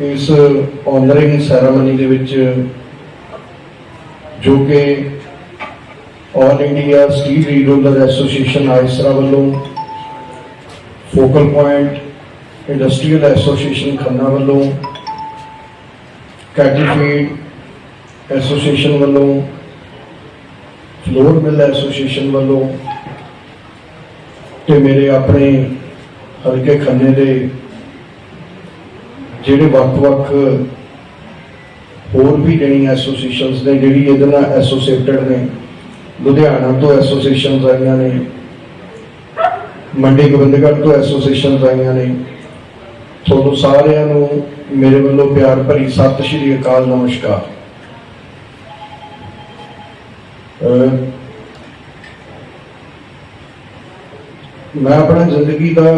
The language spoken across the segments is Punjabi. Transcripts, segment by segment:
ਇਸ ਆਨਰਿੰਗ ਸੈਰਾਮਨੀ ਦੇ ਵਿੱਚ ਜੋ ਕਿ ਆਲ ਇੰਡੀਆ ਸਟੀਲ ਰੀਡੋਲਰ ਐਸੋਸੀਏਸ਼ਨ ਆਇਸਰਾ ਵੱਲੋਂ focal point industrial association Khanna ਵੱਲੋਂ ਕੈਟਲ ਐਸੋਸੀਏਸ਼ਨ ਵੱਲੋਂ ਫਲੋਰ ਮਿਲ ਐਸੋਸੀਏਸ਼ਨ ਵੱਲੋਂ ਤੇ ਮੇਰੇ ਆਪਣੇ ਹਲਕੇ ਖੰਨੇ ਦੇ ਜਿਹੜੇ ਵੱਖ-ਵੱਖ ਹੋਰ ਵੀ ਜਿਹੜੀਆਂ ਐਸੋਸੀਏਸ਼ਨਸ ਨੇ, ਜਿਹੜੀ ਇਹਦੇ ਨਾਲ ਐਸੋਸੀਏਟਡ ਨੇ, ਲੁਧਿਆਣਾ ਤੋਂ ਐਸੋਸੀਏਸ਼ਨਸ ਆਈਆਂ ਨੇ, ਮੰਡੀ ਗੋਬਿੰਦਗੜ੍ਹ ਤੋਂ ਐਸੋਸੀਏਸ਼ਨਸ ਆਈਆਂ ਨੇ। ਤੁਹਾਨੂੰ ਸਾਰਿਆਂ ਨੂੰ ਮੇਰੇ ਵੱਲੋਂ ਪਿਆਰ ਭਰੀ ਸਤਿ ਸ਼੍ਰੀ ਅਕਾਲ, ਨਮਸਕਾਰ। ਮੈਂ ਆਪਣਾ ਜ਼ਿੰਦਗੀ ਦਾ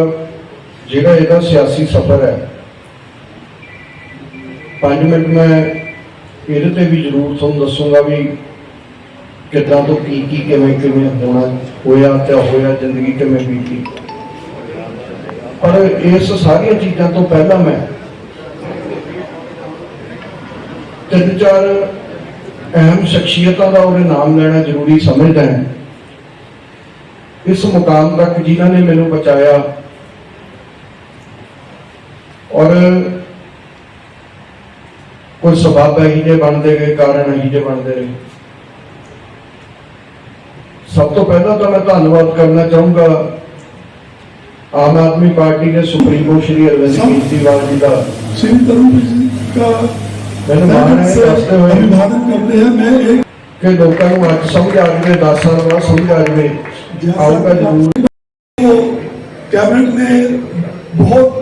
ਜਿਹੜਾ ਇਹਦਾ ਸਿਆਸੀ ਸਫ਼ਰ ਹੈ 5 ਮਿੰਟ ਮੈਂ ਇਹਦੇ ਤੇ ਵੀ ਜ਼ਰੂਰ ਤੁਹਾਨੂੰ ਦੱਸੂਗਾ ਵੀ ਕਿੱਦਾਂ ਤੋਂ ਕੀ ਕੀ ਕਿਵੇਂ ਕਿਵੇਂ ਹੋਣਾ ਹੋਇਆ ਤੇ ਹੋਇਆ, ਜ਼ਿੰਦਗੀ ਕਿਵੇਂ ਬੀਤੀ। ਪਰ ਇਸ ਸਾਰੀਆਂ ਚੀਜ਼ਾਂ ਤੋਂ ਪਹਿਲਾਂ ਮੈਂ ਤਿੰਨ ਚਾਰ ਅਹਿਮ ਸ਼ਖਸੀਅਤਾਂ ਦਾ ਉਹਦੇ ਨਾਮ ਲੈਣਾ ਜ਼ਰੂਰੀ ਸਮਝਦਾ ਹਾਂ। ਇਸ ਮੁਕਾਮ ਤੱਕ ਜਿਨ੍ਹਾਂ ਨੇ ਮੈਨੂੰ ਬਚਾਇਆ ਔਰ ਕੋਈ ਸਬਬ ਅਹੀਜੇ ਬਣਦੇ ਗਏ ਕਾਰਨ ਅਹੀਜੇ ਬਣਦੇ ਰਹੇ ਸਭ ਤੋਂ ਪਹਿਲਾਂ ਤਾਂ ਮੈਂ ਧੰਨਵਾਦ ਕਰਨਾ ਚਾਹੂੰਗਾ ਆਮ ਆਦਮੀ ਪਾਰਟੀ ਦੇ ਸੁਪਰੀਮੋ ਸ਼੍ਰੀ ਅਰਵਿੰਦ ਕੇਜਰੀਵਾਲ ਜੀ ਦਾ ਸ਼੍ਰੀ ਤਰੁਣ ਜੀ ਦਾ ਮੈਨੂੰ ਮਾਣ ਹੈ ਦੱਸਦੇ ਹੋਏ ਅਭਿਵਾਦਨ ਕਰਦੇ ਹਾਂ ਮੈਂ ਇਹ ਕਿ ਲੋਕਾਂ ਨੂੰ ਅੱਜ ਸਮਝ ਆ ਜਵੇ 10 ਸਾਲ ਬਾਅਦ ਸਮਝ ਆ ਜਵੇ ਆਊਗਾ ਜ਼ਰੂਰ ਕੈਬਨਿਟ ਨੇ ਬਹੁਤ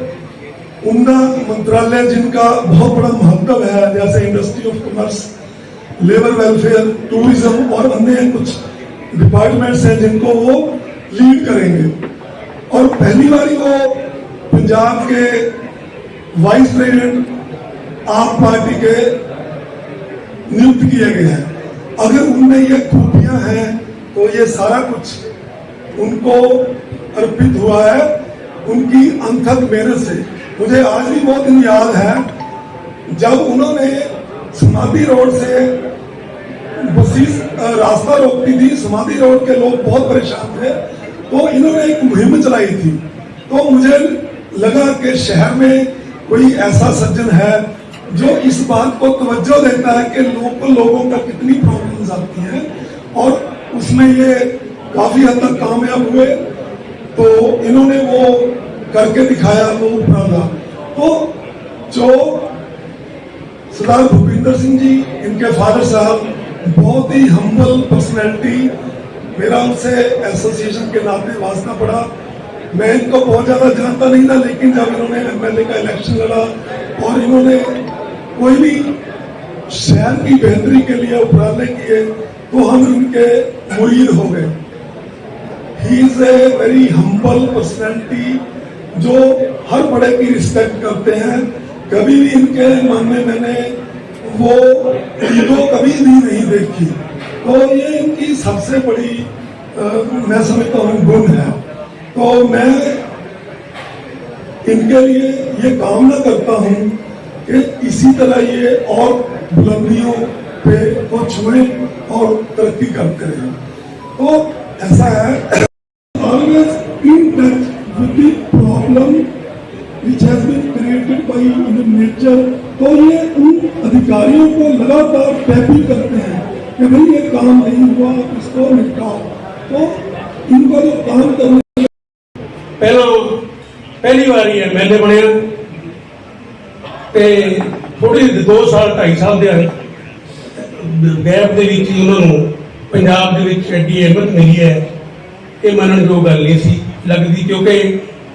बहुत मंत्रालय जिनका बहुत बड़ा महत्व है, जैसे industry of commerce labour welfare tourism और अन्य कुछ डिपार्टमेंट्स हैं जिनको वो लीड करेंगे। और पहली बारी वो पंजाब के वाइस प्रेसिडेंट आप पार्टी के नियुक्त किए गए हैं। अगर उनमें ये खूबियाँ हैं तो ये सारा कुछ उनको अर्पित हुआ है, उनकी अंथक मेहनत से। मुझे आज भी बहुत दिन याद है जब उन्होंने समाधि रोड से बसीस रास्ता रोकती थी। समाधि रोड के लोग बहुत परेशान थे। तो इन्होंने एक मुहिम चलाई थी। तो मुझे लगा कि शहर में कोई ऐसा सज्जन है जो इस बात को तवज्जो देता है कि लोकल लोगों का कितनी प्रॉब्लम्स आती हैं और उसमें ये काफ़ी हद तक कामयाब हुए। तो इन्होंने वो करके दिखाया वो उपराला तो जो सरदार भूपिंदर सिंह जी, इनके फादर साहब, बहुत ही हम्बल पर्सनैलिटी मेरा उनसे एसोसिएशन के नाते वास्ता पड़ा। मैं इनको बहुत ज़्यादा जानता नहीं था, लेकिन जब इन्होंने एमएलए का इलेक्शन लड़ा और इन्होंने कोई भी शहर की बेहतरी के लिए उपराले किए तो हम इनके मुरीद हो गए। He is a very humble personality जो हर बड़े की रिस्पेक्ट करते हैं कभी भी इनके मन में मैंने वो ईगो कभी भी नहीं देखी। तो ये इनकी सबसे बड़ी अ, मैं समझता हूँ गुण है। तो मैं इनके लिए ये कामना करता हूँ कि इसी तरह ये और बुलंदियों पे को छुए और तरक्की करते रहें। तो ऐसा है। problem which has been created by the nature तो ये उन अधिकारियों को लगातार टैपिंग करते हैं कि भाई ये काम नहीं हुआ इसको निपटाओ तो इनका जो काम करने ਪਹਿਲਾਂ ਪਹਿਲੀ ਵਾਰੀ ਐਮਐਲਏ ਬਣਿਆ ਤੇ ਥੋੜੀ 2 ਸਾਲ 2.5 ਸਾਲ ਦੇ ਗੈਪ ਦੇ ਵਿੱਚ ਹੀ ਉਹਨਾਂ ਨੂੰ ਪੰਜਾਬ ਦੇ ਵਿੱਚ ਐਡੀ ਅਹਿਮਤ ਮਿਲੀ ਹੈ ਇਹ ਮੰਨਣ ਜੋ ਗੱਲ ਨਹੀਂ ਸੀ ਲੱਗਦੀ ਕਿਉਂਕਿ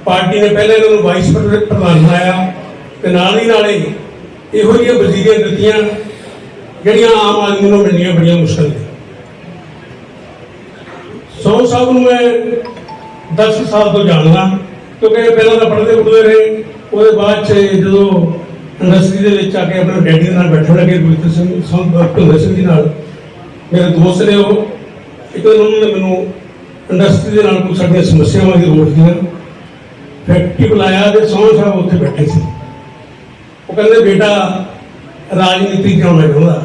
ਪਾਰਟੀ ਨੇ ਪਹਿਲੇ ਇਹਨਾਂ ਨੂੰ ਵਾਈਸ ਪ੍ਰਧਾਨ ਬਣਾਇਆ ਤੇ ਨਾਲ ਹੀ ਨਾਲੇ ਇਹੋ ਜਿਹੀਆਂ ਵਜ਼ੀਰੀਆਂ ਦਿੱਤੀਆਂ ਜਿਹੜੀਆਂ ਆਮ ਆਦਮੀ ਨੂੰ ਮਿਲਣੀਆਂ ਬੜੀਆਂ ਮੁਸ਼ਕਲ ਨੇ। ਸੌ ਸਾਹਿਬ ਨੂੰ ਮੈਂ 10 ਸਾਲ ਤੋਂ ਜਾਣਦਾ, ਕਿਉਂਕਿ ਪਹਿਲਾਂ ਤਾਂ ਪੜ੍ਹਦੇ ਉੱਠਦੇ ਰਹੇ। ਉਹਦੇ ਬਾਅਦ ਚ ਜਦੋਂ ਇੰਡਸਟਰੀ ਦੇ ਵਿੱਚ ਆ ਕੇ ਆਪਣੇ ਡੈਡੀ ਨਾਲ ਬੈਠਣ ਲੱਗੇ, ਗੁਰਜੀਤ ਸਿੰਘ ਸੰਤ ਭੁੰਦਰ ਸਿੰਘ ਜੀ ਨਾਲ। ਮੇਰੇ ਦੋਸਤ ਨੇ ਉਹ, ਇੱਕ ਦਿਨ ਉਹਨਾਂ ਨੇ ਮੈਨੂੰ ਇੰਡਸਟਰੀ ਦੇ ਨਾਲ ਕੁਝ ਸਾਡੀਆਂ ਸਮੱਸਿਆਵਾਂ ਦੀ ਰੋਟ ਦੀਆਂ ਫੈਕਟਰੀ ਬੁਲਾਇਆ ਤੇ ਸੌ ਸਾਹਿਬ ਉੱਥੇ ਬੈਠੇ ਸੀ। ਉਹ ਕਹਿੰਦੇ, ਬੇਟਾ, ਰਾਜਨੀਤੀ ਕਿਉਂ ਮੈਂ ਚਾਹੁੰਦਾ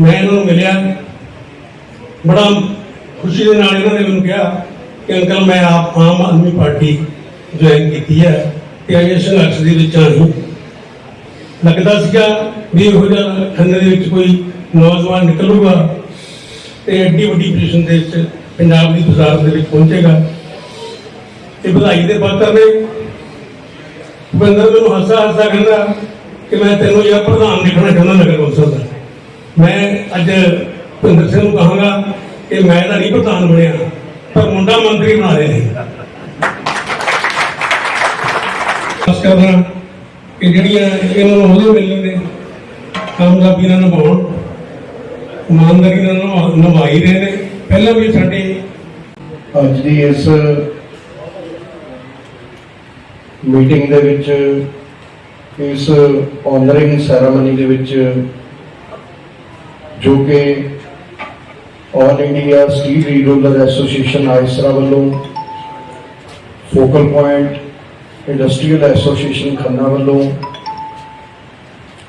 ਮੈਂ ਇਹਨਾਂ ਨੂੰ ਮਿਲਿਆ। ਬੜਾ ਖੁਸ਼ੀ ਦੇ ਨਾਲ ਇਹਨਾਂ ਨੇ ਮੈਨੂੰ ਕਿਹਾ ਕਿ, ਅੰਕਲ, ਮੈਂ ਆਪ ਆਮ ਆਦਮੀ ਪਾਰਟੀ ਜੁਆਇਨ ਕੀਤੀ ਹੈ ਤੇ ਅਜੇ ਸੰਘਰਸ਼ ਦੇ ਵਿੱਚ ਨਹੀਂ ਲੱਗਦਾ ਸੀਗਾ ਵੀ ਇਹੋ ਜਿਹਾ ਖੰਨੇ ਦੇ ਵਿੱਚ ਕੋਈ ਨੌਜਵਾਨ ਨਿਕਲੂਗਾ ਤੇ ਐਡੀ ਵੱਡੀ ਪੋਜੀਸ਼ਨ ਦੇ ਵਿੱਚ ਪੰਜਾਬ ਦੀ ਵਜ਼ਾਰਤ ਦੇ ਵਿੱਚ ਪਹੁੰਚੇਗਾ। ਇਹ ਵਧਾਈ ਦੇ ਪਾਤਰ ਨੇ ਬੰਦਰ ਮੈਨੂੰ ਹੱਸਾ ਹੱਸਾ ਕਹਿੰਦਾ ਕਿ ਮੈਂ ਤੈਨੂੰ ਯਾਰ ਪ੍ਰਧਾਨ ਦੇਖਣਾ ਚਾਹੁੰਦਾ ਨਗਰ ਕੌਂਸਲ ਦਾ। ਮੈਂ ਅੱਜ ਭਿੰਦਰ ਸਿੰਘ ਨੂੰ ਕਹਾਂਗਾ ਕਿ ਮੈਂ ਤਾਂ ਨਹੀਂ ਪ੍ਰਧਾਨ ਬਣਿਆ, ਪਰ ਮੁੰਡਾ ਮੰਤਰੀ ਬਣਾ ਰਹੇ ਨੇ ਖਾਸ ਕਰਨਾ ਕਿ ਜਿਹੜੀਆਂ ਇਹਨਾਂ ਨੂੰ ਉਹਦੇ ਮਿਲਣ ਦੇ ਕਾਮਯਾਬੀ ਨਾਲ ਨਿਭਾਉਣ ਇਮਾਨਦਾਰੀ ਨਾਲ ਨਿਭਾ- ਨਿਭਾਈ ਰਹੇ ਨੇ। ਪਹਿਲਾਂ ਵੀ ਸਾਡੇ ਅੱਜ ਦੀ ਇਸ ਮੀਟਿੰਗ ਦੇ ਵਿੱਚ, ਇਸ ਆਨਰਿੰਗ ਸੈਰਾਮਨੀ ਦੇ ਵਿੱਚ ਜੋ ਕਿ ਆਲ ਇੰਡੀਆ ਸਟੀਲ ਰੀਡੋਲਰ ਐਸੋਸੀਏਸ਼ਨ ਆਇਸਰਾ ਵੱਲੋਂ focal point industrial association Khanna ਵੱਲੋਂ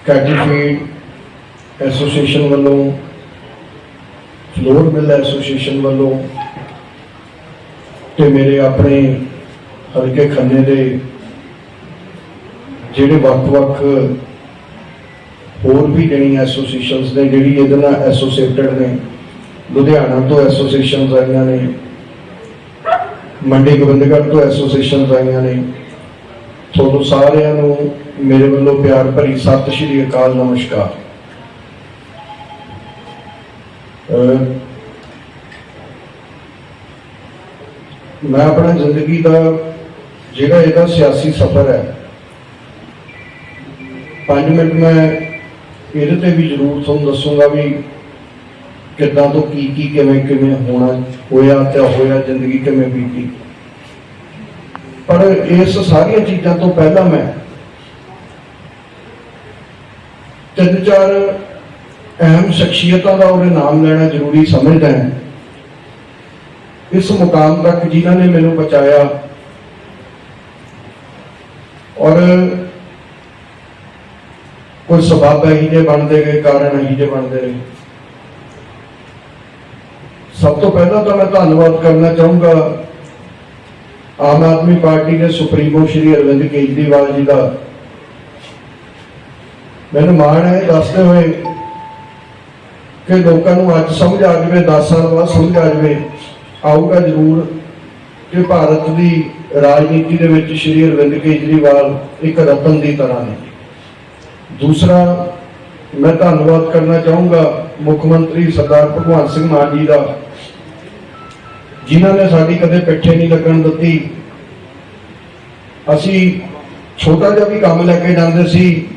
ਕੈਟਲ ਐਸੋਸੀਏਸ਼ਨ ਵੱਲੋਂ ਫਲੋਰ ਮਿਲ ਐਸੋਸੀਏਸ਼ਨ ਵੱਲੋਂ ਤੇ ਮੇਰੇ ਆਪਣੇ ਹਲਕੇ ਖੰਨੇ ਦੇ ਜਿਹੜੇ ਵੱਖ-ਵੱਖ ਹੋਰ ਵੀ ਜਿਹੜੀਆਂ ਐਸੋਸੀਏਸ਼ਨਸ ਨੇ, ਜਿਹੜੀ ਇਹਦੇ ਨਾਲ ਐਸੋਸੀਏਟਡ ਨੇ, ਲੁਧਿਆਣਾ ਤੋਂ ਐਸੋਸੀਏਸ਼ਨਸ ਆਈਆਂ ਨੇ, ਮੰਡੀ ਗੋਬਿੰਦਗੜ੍ਹ ਤੋਂ ਐਸੋਸੀਏਸ਼ਨਸ ਆਈਆਂ ਨੇ। ਤੁਹਾਨੂੰ ਸਾਰਿਆਂ ਨੂੰ ਮੇਰੇ ਵੱਲੋਂ ਪਿਆਰ ਭਰੀ ਸਤਿ ਸ਼੍ਰੀ ਅਕਾਲ, ਨਮਸਕਾਰ। ਮੈਂ ਆਪਣਾ ਜ਼ਿੰਦਗੀ ਦਾ ਜਿਹੜਾ ਇਹਦਾ ਸਿਆਸੀ ਸਫ਼ਰ ਹੈ 5 ਮਿੰਟ ਮੈਂ ਇਹਦੇ ਤੇ ਵੀ ਜ਼ਰੂਰ ਤੁਹਾਨੂੰ ਦੱਸੂਗਾ ਵੀ ਕਿੱਦਾਂ ਤੋਂ ਕੀ ਕੀ ਕਿਵੇਂ ਕਿਵੇਂ ਹੋਣਾ ਹੋਇਆ ਤੇ ਹੋਇਆ ਜ਼ਿੰਦਗੀ ਕਿਵੇਂ ਬੀਤੀ। ਪਰ ਇਸ ਸਾਰੀਆਂ ਚੀਜ਼ਾਂ ਤੋਂ ਪਹਿਲਾਂ ਮੈਂ ਤਿੰਨ ਚਾਰ ਅਹਿਮ ਸ਼ਖਸੀਅਤਾਂ ਦਾ ਉਹਦੇ ਨਾਮ ਲੈਣਾ ਜ਼ਰੂਰੀ ਸਮਝਦਾ ਹਾਂ। ਇਸ ਮੁਕਾਮ ਤੱਕ ਜਿਨ੍ਹਾਂ ਨੇ ਮੈਨੂੰ ਬਚਾਇਆ ਔਰ ਕੋਈ ਸਬਬ ਇਹੀ ਜਿਹੇ ਬਣਦੇ ਗਏ ਕਾਰਨ ਇਹੀ ਜਿਹੇ ਬਣਦੇ ਰਹੇ। ਸਭ ਤੋਂ ਪਹਿਲਾਂ ਤਾਂ ਮੈਂ ਧੰਨਵਾਦ ਕਰਨਾ ਚਾਹੂੰਗਾ ਆਮ ਆਦਮੀ ਪਾਰਟੀ ਦੇ ਸੁਪਰੀਮੋ ਸ਼੍ਰੀ ਅਰਵਿੰਦ ਕੇਜਰੀਵਾਲ ਜੀ ਦਾ। ਮੈਨੂੰ ਮਾਣ ਹੈ, ਦੱਸਦੇ ਹੋਏ ਕਿ ਲੋਕਾਂ ਨੂੰ ਅੱਜ ਸਮਝ ਆ ਜਾਵੇ 10 ਸਾਲ ਬਾਅਦ ਸਮਝ ਆ ਜਾਵੇ, ਆਊਗਾ ਜ਼ਰੂਰ ਕਿ ਭਾਰਤ ਦੀ ਰਾਜਨੀਤੀ ਦੇ ਵਿੱਚ ਸ਼੍ਰੀ ਅਰਵਿੰਦ ਕੇਜਰੀਵਾਲ ਇੱਕ ਰਤਨ ਦੀ ਤਰ੍ਹਾਂ ਨੇ। ਦੂਸਰਾ, ਮੈਂ ਧੰਨਵਾਦ ਕਰਨਾ ਚਾਹੂੰਗਾ ਮੁੱਖ ਮੰਤਰੀ ਸਰਦਾਰ ਭਗਵੰਤ ਸਿੰਘ ਮਾਨ ਜੀ ਦਾ, ਜਿਨ੍ਹਾਂ ਨੇ ਸਾਡੀ ਕਦੇ ਪਿੱਛੇ ਨਹੀਂ ਲੱਗਣ ਦਿੱਤੀ। ਅਸੀਂ ਛੋਟਾ ਜਿਹਾ ਵੀ ਕੰਮ ਲੈ ਕੇ ਜਾਂਦੇ ਸੀ,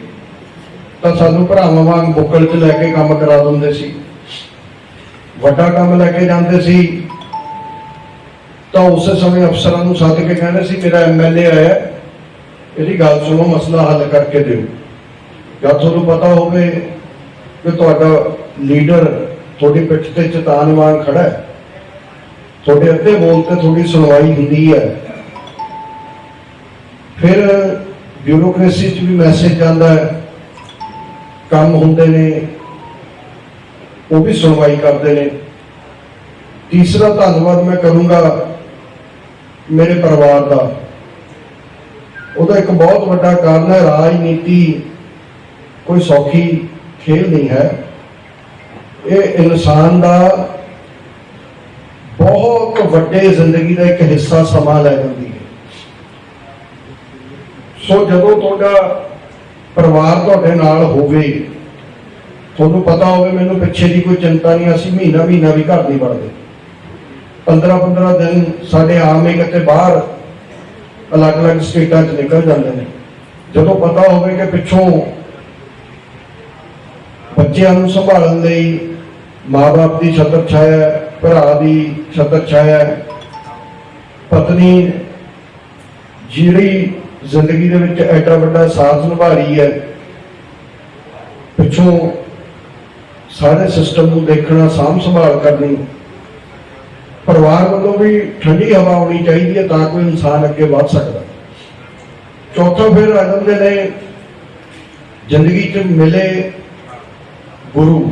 ਤਾਂ ਸਾਨੂੰ ਭਰਾਵਾਂ ਵਾਂਗ ਬੁੱਕਲ 'ਚ ਲੈ ਕੇ ਕੰਮ ਕਰਾ ਦਿੰਦੇ ਸੀ। ਵੱਡਾ ਕੰਮ ਲੈ ਕੇ ਜਾਂਦੇ ਸੀ, ਤਾਂ ਉਸੇ ਸਮੇਂ ਅਫਸਰਾਂ ਨੂੰ ਸੱਦ ਕੇ ਕਹਿੰਦੇ ਸੀ, ਮੇਰਾ ਐਮਐਲਏ ਆਇਆ ਇਹਦੀ ਗੱਲ ਸੁਣੋ, ਮਸਲਾ ਹੱਲ ਕਰਕੇ ਦਿਓ। ਜਦ ਤੁਹਾਨੂੰ ਪਤਾ ਹੋਵੇ ਕਿ ਤੁਹਾਡਾ ਲੀਡਰ ਤੁਹਾਡੀ ਪਿੱਠ ਤੇ ਚਟਾਨ ਵਾਂਗ ਖੜਾ ਹੈ, ਤੁਹਾਡੇ ਅੱਧੇ ਬੋਲ ਤੇ ਤੁਹਾਡੀ ਸੁਣਵਾਈ ਹੁੰਦੀ ਹੈ। ਫਿਰ ਬਿਊਰੋਕ੍ਰੇਸੀ 'ਚ ਵੀ ਮੈਸੇਜ ਜਾਂਦਾ ਹੈ, ਕੰਮ ਹੁੰਦੇ ਨੇ, ਉਹ ਵੀ ਸੁਣਵਾਈ ਕਰਦੇ ਨੇ। ਤੀਸਰਾ ਧੰਨਵਾਦ ਮੈਂ ਕਰੂੰਗਾ ਮੇਰੇ ਪਰਿਵਾਰ ਦਾ। ਉਹਦਾ ਇੱਕ ਬਹੁਤ ਵੱਡਾ ਕਾਰਨ ਹੈ ਰਾਜਨੀਤੀ ਕੋਈ ਸੌਖੀ ਖੇਲ ਨਹੀਂ ਹੈ। ਇਹ ਇਨਸਾਨ ਦਾ ਬਹੁਤ ਵੱਡੇ ਜ਼ਿੰਦਗੀ ਦਾ ਇੱਕ ਹਿੱਸਾ ਸਮਾਂ ਲੈ ਜਾਂਦੀ ਹੈ। ਸੋ ਜਦੋਂ ਤੁਹਾਡਾ ਪਰਿਵਾਰ ਤੁਹਾਡੇ ਨਾਲ ਹੋਵੇ, ਤੁਹਾਨੂੰ ਪਤਾ ਹੋਵੇ ਮੈਨੂੰ ਪਿੱਛੇ ਦੀ ਕੋਈ ਚਿੰਤਾ ਨਹੀਂ, ਅਸੀਂ ਮਹੀਨਾ ਮਹੀਨਾ ਵੀ ਘਰ ਨਹੀਂ ਵੜਦੇ। 15 15 ਦਿਨ ਸਾਡੇ ਆਮ ਹੀ ਕਿਤੇ ਬਾਹਰ ਅਲੱਗ-ਅਲੱਗ ਸਟੇਟਾਂ 'ਚ ਨਿਕਲ ਜਾਂਦੇ ਨੇ। ਜਦੋਂ ਪਤਾ ਹੋਵੇ ਕਿ ਪਿੱਛੋਂ ਬੱਚਿਆਂ ਨੂੰ ਸੰਭਾਲਣ ਲਈ ਮਾਪੇ ਦੀ ਛਤਰ ਛਾਇਆ ਭਰਾ ਦੀ ਛਤਰ ਛਾਇਆ ਪਤਨੀ ਜਿਹੜੀ ਜ਼ਿੰਦਗੀ ਦੇ ਵਿੱਚ ਐਡਾ ਵੱਡਾ ਸਾਥ ਨਿਭਾ ਰਹੀ ਹੈ, ਪਿੱਛੋਂ ਸਾਰੇ ਸਿਸਟਮ ਨੂੰ ਦੇਖਣਾ, ਸਾਂਭ ਸੰਭਾਲ ਕਰਨੀ, ਪਰਿਵਾਰ ਵੱਲੋਂ ਵੀ ਠੰਡੀ ਹਵਾ ਆਉਣੀ ਚਾਹੀਦੀ ਹੈ ਤਾਂ ਕੋਈ ਇਨਸਾਨ ਅੱਗੇ ਵਧ ਸਕਦਾ। ਚੌਥਾ ਫਿਰ ਆ ਦੇ ਨੇ ਜ਼ਿੰਦਗੀ 'ਚ ਮਿਲੇ ਗੁਰੂ।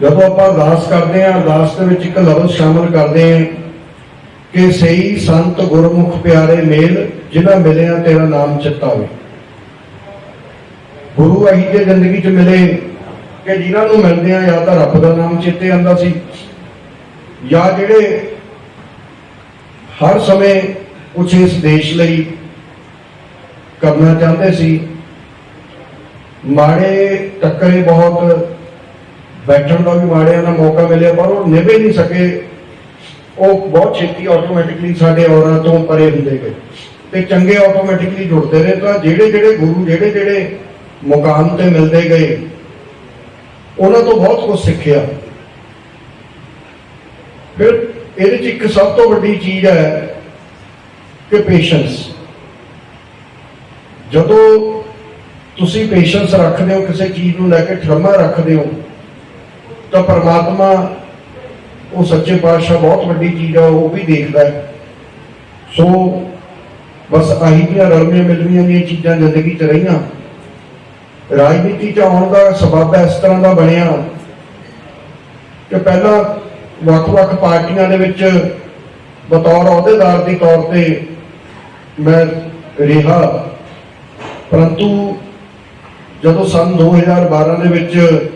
ਜਦੋਂ ਆਪਾਂ ਅਰਦਾਸ ਕਰਦੇ ਹਾਂ, ਅਰਦਾਸ ਦੇ ਵਿੱਚ ਇੱਕ ਲਫ਼ਜ਼ ਸ਼ਾਮਲ ਕਰਦੇ ਹਾਂ ਕਿ ਸਹੀ ਸੰਤ ਗੁਰਮੁਖ ਪਿਆਰੇ ਮੇਲ, ਜਿਨ੍ਹਾਂ ਮਿਲਿਆ ਤੇਰਾ ਨਾਮ ਚਿਤਾਵੇ ਗੁਰੂ ਅਹੀ ਜੇ ਜ਼ਿੰਦਗੀ 'ਚ ਮਿਲੇ ਕਿ ਜਿਨ੍ਹਾਂ ਨੂੰ ਮਿਲਦੇ ਆ, ਜਾਂ ਤਾਂ ਰੱਬ ਦਾ ਨਾਮ ਚੇਤੇ ਆਉਂਦਾ ਸੀ, ਜਾਂ ਜਿਹੜੇ ਹਰ ਸਮੇਂ ਕੁਛ ਇਸ ਦੇਸ਼ ਲਈ ਕਰਨਾ ਚਾਹੁੰਦੇ ਸੀ ਮਾੜੇ ਟੱਕਰੇ ਬਹੁਤ, ਬੈਠਣ ਦਾ ਵੀ ਮਾੜਿਆਂ ਦਾ ਮੌਕਾ ਮਿਲਿਆ, ਪਰ ਉਹ ਨਿਭੇ ਨਹੀਂ ਸਕੇ। ਉਹ ਬਹੁਤ ਛੇਤੀ ਆਟੋਮੈਟਿਕਲੀ ਸਾਡੇ ਔਰਾਂ ਤੋਂ ਪਰੇ ਹੁੰਦੇ ਗਏ ਤੇ ਚੰਗੇ ਆਟੋਮੈਟਿਕਲੀ ਜੁੜਦੇ ਰਹੇ। ਤਾਂ ਜਿਹੜੇ ਜਿਹੜੇ ਗੁਰੂ, ਜਿਹੜੇ ਜਿਹੜੇ ਮੁਕਾਮ ਤੇ ਮਿਲਦੇ ਗਏ, ਉਹਨਾਂ ਤੋਂ ਬਹੁਤ ਕੁਝ ਸਿੱਖਿਆ। ਫਿਰ ਇਹਦੇ ਚ ਇੱਕ ਸਭ ਤੋਂ ਵੱਡੀ ਚੀਜ਼ ਹੈ ਕਿ ਪੇਸ਼ੈਂਸ ਜਦੋਂ ਤੁਸੀਂ ਪੇਸ਼ੈਂਸ ਰੱਖਦੇ ਹੋ, ਕਿਸੇ ਚੀਜ਼ ਨੂੰ ਲੈ ਕੇ ਠਰਮਾ ਰੱਖਦੇ ਹੋ, ਤਾਂ ਪਰਮਾਤਮਾ ਉਹ ਸੱਚੇ ਪਾਤਸ਼ਾਹ ਬਹੁਤ ਵੱਡੀ ਚੀਜ਼ ਆ, ਉਹ ਵੀ ਦੇਖਦਾ ਹੈ। ਸੋ ਬਸ ਆਹੀ ਦੀਆਂ ਰਲਮੀਆਂ ਮਿਲਵੀਆਂ ਦੀਆਂ ਚੀਜ਼ਾਂ ਜ਼ਿੰਦਗੀ 'ਚ ਰਹੀਆਂ। ਰਾਜਨੀਤੀ 'ਚ ਆਉਣ ਦਾ ਸਬਬ ਇਸ ਤਰ੍ਹਾਂ ਦਾ ਬਣਿਆ ਕਿ ਪਹਿਲਾਂ ਵੱਖ-ਵੱਖ ਪਾਰਟੀਆਂ ਦੇ ਵਿੱਚ ਬਤੌਰ ਅਹੁਦੇਦਾਰ ਦੀ ਤੌਰ ਤੇ ਮੈਂ ਰਿਹਾ, ਪਰੰਤੂ ਜਦੋਂ ਸੰਨ 2012 ਦੇ ਵਿੱਚ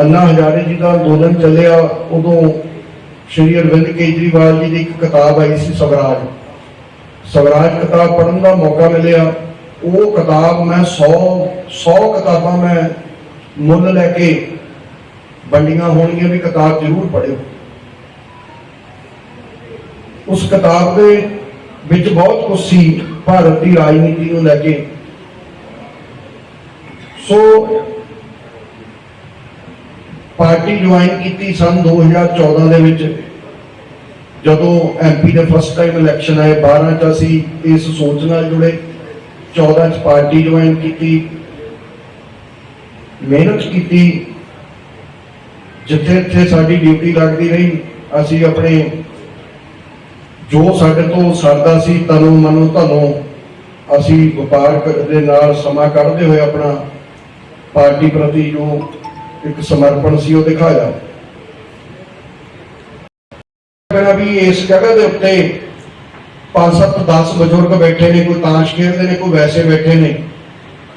ਅੰਨਾ ਹਜ਼ਾਰੇ ਜੀ ਦਾ ਅੰਦੋਲਨ ਚੱਲਿਆ, ਉਦੋਂ ਸ਼੍ਰੀ ਅਰਵਿੰਦ ਕੇਜਰੀਵਾਲ ਜੀ ਦੀ ਇੱਕ ਕਿਤਾਬ ਆਈ ਸੀ ਸਵਰਾਜ। ਸਵਰਾਜ ਕਿਤਾਬ ਪੜ੍ਹਨ ਦਾ ਮੌਕਾ ਮਿਲਿਆ। ਉਹ ਕਿਤਾਬ ਮੈਂ 100 100 ਕਿਤਾਬਾਂ ਮੈਂ ਮੁੱਲ ਲੈ ਕੇ ਵੰਡੀਆਂ ਹੋਣਗੀਆਂ ਵੀ ਕਿਤਾਬ ਜ਼ਰੂਰ ਪੜ੍ਹਿਓ। ਉਸ ਕਿਤਾਬ ਦੇ ਵਿੱਚ ਬਹੁਤ ਕੁਝ ਸੀ, ਭਾਰਤ ਦੀ ਰਾਜਨੀਤੀ ਨੂੰ ਲੈ ਕੇ। ਸੋ ਪਾਰਟੀ ਜੁਆਇਨ ਕੀਤੀ ਸਨ 2014 ਦੇ ਵਿੱਚ। ਜਦੋਂ ਐਮਪੀ ਦੇ ਫਸਟ ਟਾਈਮ ਇਲੈਕਸ਼ਨ ਆਏ 12 ਚ ਅਸੀਂ ਇਸ ਸੋਚ ਨਾਲ ਜੁੜੇ। 14 ਚ ਪਾਰਟੀ ਜੁਆਇਨ ਕੀਤੀ। ਮਿਹਨਤ ਕੀਤੀ। ਜਿੱਥੇ ਜਿੱਥੇ ਸਾਡੀ ਡਿਊਟੀ ਲੱਗਦੀ ਰਹੀ, ਅਸੀਂ ਆਪਣੇ ਜੋ ਸਾਡੇ ਤੋਂ ਸਰਦਾ ਸੀ, ਤਨੋਂ ਮਨੋਂ ਤੁਹਾਨੂੰ ਅਸੀਂ ਵਪਾਰ ਦੇ ਨਾਲ ਸਮਾਂ ਕੱਢਦੇ ਹੋਏ ਆਪਣਾ ਪਾਰਟੀ ਪ੍ਰਤੀ ਜੋ ਇੱਕ ਸਮਰਪਣ ਸੀ ਉਹ ਦਿਖਾਇਆ। ਮੇਰਾ ਵੀ ਇਸ ਜਗ੍ਹਾ ਦੇ ਉੱਤੇ 5-7 10 ਬਜ਼ੁਰਗ ਬੈਠੇ ਨੇ, ਕੋਈ ਤਾਸ਼ ਖੇਡਦੇ ਨੇ, ਕੋਈ ਵੈਸੇ ਬੈਠੇ ਨੇ।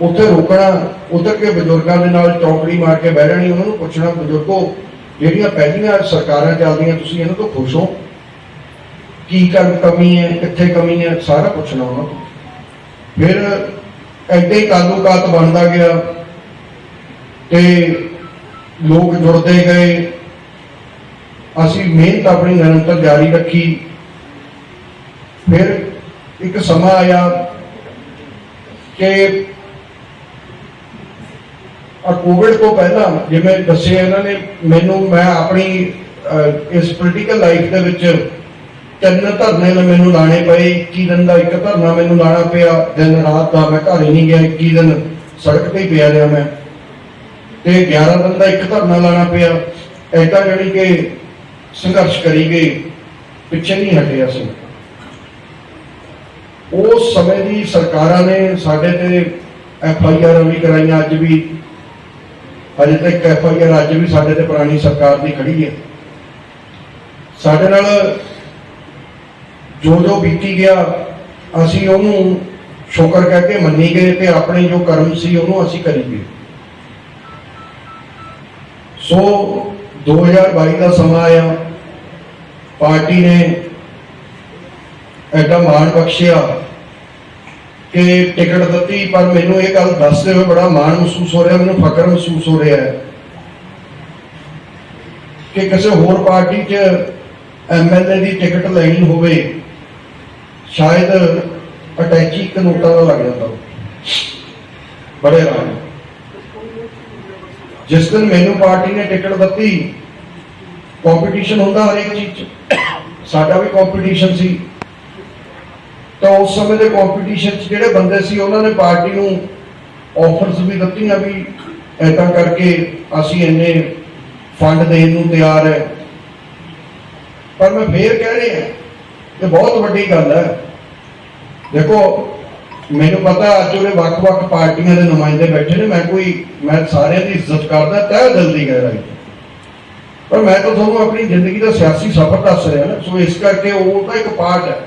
ਉੱਥੇ ਰੁਕਣਾ ਉਤਰ ਕੇ ਬਜ਼ੁਰਗਾਂ ਦੇ ਨਾਲ ਚੌਕੜੀ ਮਾਰ ਕੇ ਬਹਿ ਜਾਣੀ, ਉਹਨਾਂ ਨੂੰ ਪੁੱਛਣਾ, ਬਜ਼ੁਰਗੋ, ਜਿਹੜੀਆਂ ਪਹਿਲੀਆਂ ਸਰਕਾਰਾਂ ਚੱਲਦੀਆਂ, ਤੁਸੀਂ ਇਹਨਾਂ ਤੋਂ ਖੁਸ਼ ਹੋ? ਕੀ ਕਰ ਕਮੀ ਹੈ, ਕਿੱਥੇ ਕਮੀ ਹੈ? ਸਾਰਾ ਪੁੱਛਣਾ ਉਹਨਾਂ ਤੋਂ। ਫਿਰ ਐਡੇ ਹੀ ਤਾਲੁਕਾਤ ਬਣਦਾ ਗਿਆ। ਤੇ ਲੋਕ ਜੁੜਦੇ ਗਏ। ਅਸੀਂ ਮਿਹਨਤ ਆਪਣੀ ਨਿਰੰਤਰ ਜਾਰੀ ਰੱਖੀ। ਫਿਰ ਇੱਕ ਸਮਾਂ ਆਇਆ ਕਿ ਆ ਕੋਵਿਡ ਤੋਂ ਪਹਿਲਾਂ ਜਿਵੇਂ ਦੱਸਿਆ ਇਹਨਾਂ ਨੇ, ਮੈਨੂੰ ਮੈਂ ਆਪਣੀ ਇਸ ਪੋਲੀਟੀਕਲ ਲਾਈਫ ਦੇ ਵਿੱਚ ਤਿੰਨ ਧਰਨੇ ਨੇ ਮੈਨੂੰ ਲਾਣੇ ਪਏ। 21 ਦਿਨ ਦਾ ਇੱਕ ਧਰਨਾ ਮੈਨੂੰ ਲਾਣਾ ਪਿਆ। ਦਿਨ ਰਾਤ ਦਾ ਮੈਂ ਘਰ ਹੀ ਨਹੀਂ ਗਿਆ। 21 ਦਿਨ ਸੜਕ ਤੇ ਹੀ ਪਿਆ ਰਿਹਾ ਮੈਂ। ਤੇ 11 ਦਿਨ ਦਾ ਇੱਕ ਧਰਨਾ ਲਾਣਾ ਪਿਆ। ਐਡਾ ਜਿਹੜੀ ਕਿ ਸੰਘਰਸ਼ ਕਰੀ ਗਈ, ਪਿੱਛੇ ਨਹੀਂ ਹਟਿਆ ਸੀ। ਉਸ ਸਮੇਂ ਦੀ ਸਰਕਾਰਾਂ ਨੇ ਸਾਡੇ ਤੇ ਐਫ ਆਈ ਆਰ ਵੀ ਕਰਾਈਆਂ, ਅੱਜ ਵੀ। ਅਜੇ ਤੱਕ ਐਫ ਆਈ ਆਰ ਅੱਜ ਵੀ ਸਾਡੇ ਤੇ ਪੁਰਾਣੀ ਸਰਕਾਰ ਦੀ ਖੜੀ ਹੈ। ਸਾਡੇ ਨਾਲ ਜੋ ਜੋ ਬੀਤੀ ਗਿਆ, ਅਸੀਂ ਉਹਨੂੰ ਸ਼ੁਕਰ ਕਹਿ ਕੇ ਮੰਨੀ ਗਏ ਤੇ ਆਪਣੇ ਜੋ ਕਰਮ ਸੀ, ਉਹਨੂੰ ਅਸੀਂ ਕਰੀ ਗਏ। ਸੋ 2022 ਦਾ ਸਮਾਂ ਆਇਆ। ਪਾਰਟੀ ਨੇ ਐਡਾ ਮਾਣ ਬਖਸ਼ਿਆ ਕਿ ਟਿਕਟ ਦਿੱਤੀ, ਪਰ ਮੈਨੂੰ ਇਹ ਗੱਲ ਦੱਸਦੇ ਹੋਏ ਬੜਾ ਮਾਣ ਮਹਿਸੂਸ ਹੋ ਰਿਹਾ, ਮੈਨੂੰ ਫਖਰ ਮਹਿਸੂਸ ਹੋ ਰਿਹਾ ਹੈ ਕਿ ਕਿਸੇ ਹੋਰ ਪਾਰਟੀ 'ਚ ਐਮਐਲਏ ਦੀ ਟਿਕਟ ਲੈਣੀ ਹੋਵੇ, ਸ਼ਾਇਦ ਅਟੈਚੀ ਇੱਕ ਦਾ ਲੱਗ ਜਾਂਦਾ। ਬੜੇ ਆਰਾਮ। ਜਿਸ ਦਿਨ ਮੈਨੂੰ ਪਾਰਟੀ ਨੇ ਟਿਕਟ ਦਿੱਤੀ ਕੰਪੀਟੀਸ਼ਨ ਹੁੰਦਾ ਹਰੇਕ ਚੀਜ਼ 'ਚ। ਸਾਡਾ ਵੀ ਕੰਪੀਟੀਸ਼ਨ ਸੀ। ਤਾਂ ਉਸ ਸਮੇਂ ਦੇ ਕੰਪੀਟੀਸ਼ਨ 'ਚ ਜਿਹੜੇ ਬੰਦੇ ਸੀ, ਉਹਨਾਂ ਨੇ ਪਾਰਟੀ ਨੂੰ ਆਫਰਸ ਵੀ ਦਿੱਤੀਆਂ ਵੀ ਐਦਾਂ ਕਰਕੇ ਅਸੀਂ ਇੰਨੇ ਫੰਡ ਦੇਣ ਨੂੰ ਤਿਆਰ ਹੈ ਪਰ ਮੈਂ ਫੇਰ ਕਹਿ ਰਿਹਾ ਕਿ ਬਹੁਤ ਵੱਡੀ ਗੱਲ ਹੈ ਦੇਖੋ ਮੈਨੂੰ ਪਤਾ ਅੱਜ ਉਹਦੇ ਵੱਖ-ਵੱਖ ਪਾਰਟੀਆਂ ਦੇ ਨੁਮਾਇੰਦੇ ਬੈਠੇ ਨੇ, ਮੈਂ ਕੋਈ ਮੈਂ ਸਾਰਿਆਂ ਦੀ ਇੱਜ਼ਤ ਕਰਦਾ, ਤਹਿ ਦਿਲ ਦੀ ਗਹਿਰਾਈ ਤੋਂ। ਪਰ ਮੈਂ ਤਾਂ ਤੁਹਾਨੂੰ ਆਪਣੀ ਜ਼ਿੰਦਗੀ ਦਾ ਸਿਆਸੀ ਸਫ਼ਰ ਦੱਸ ਰਿਹਾ ਨਾ, ਸੋ ਇਸ ਕਰਕੇ ਉਹ ਤਾਂ ਇੱਕ ਪਾਰਟ ਹੈ।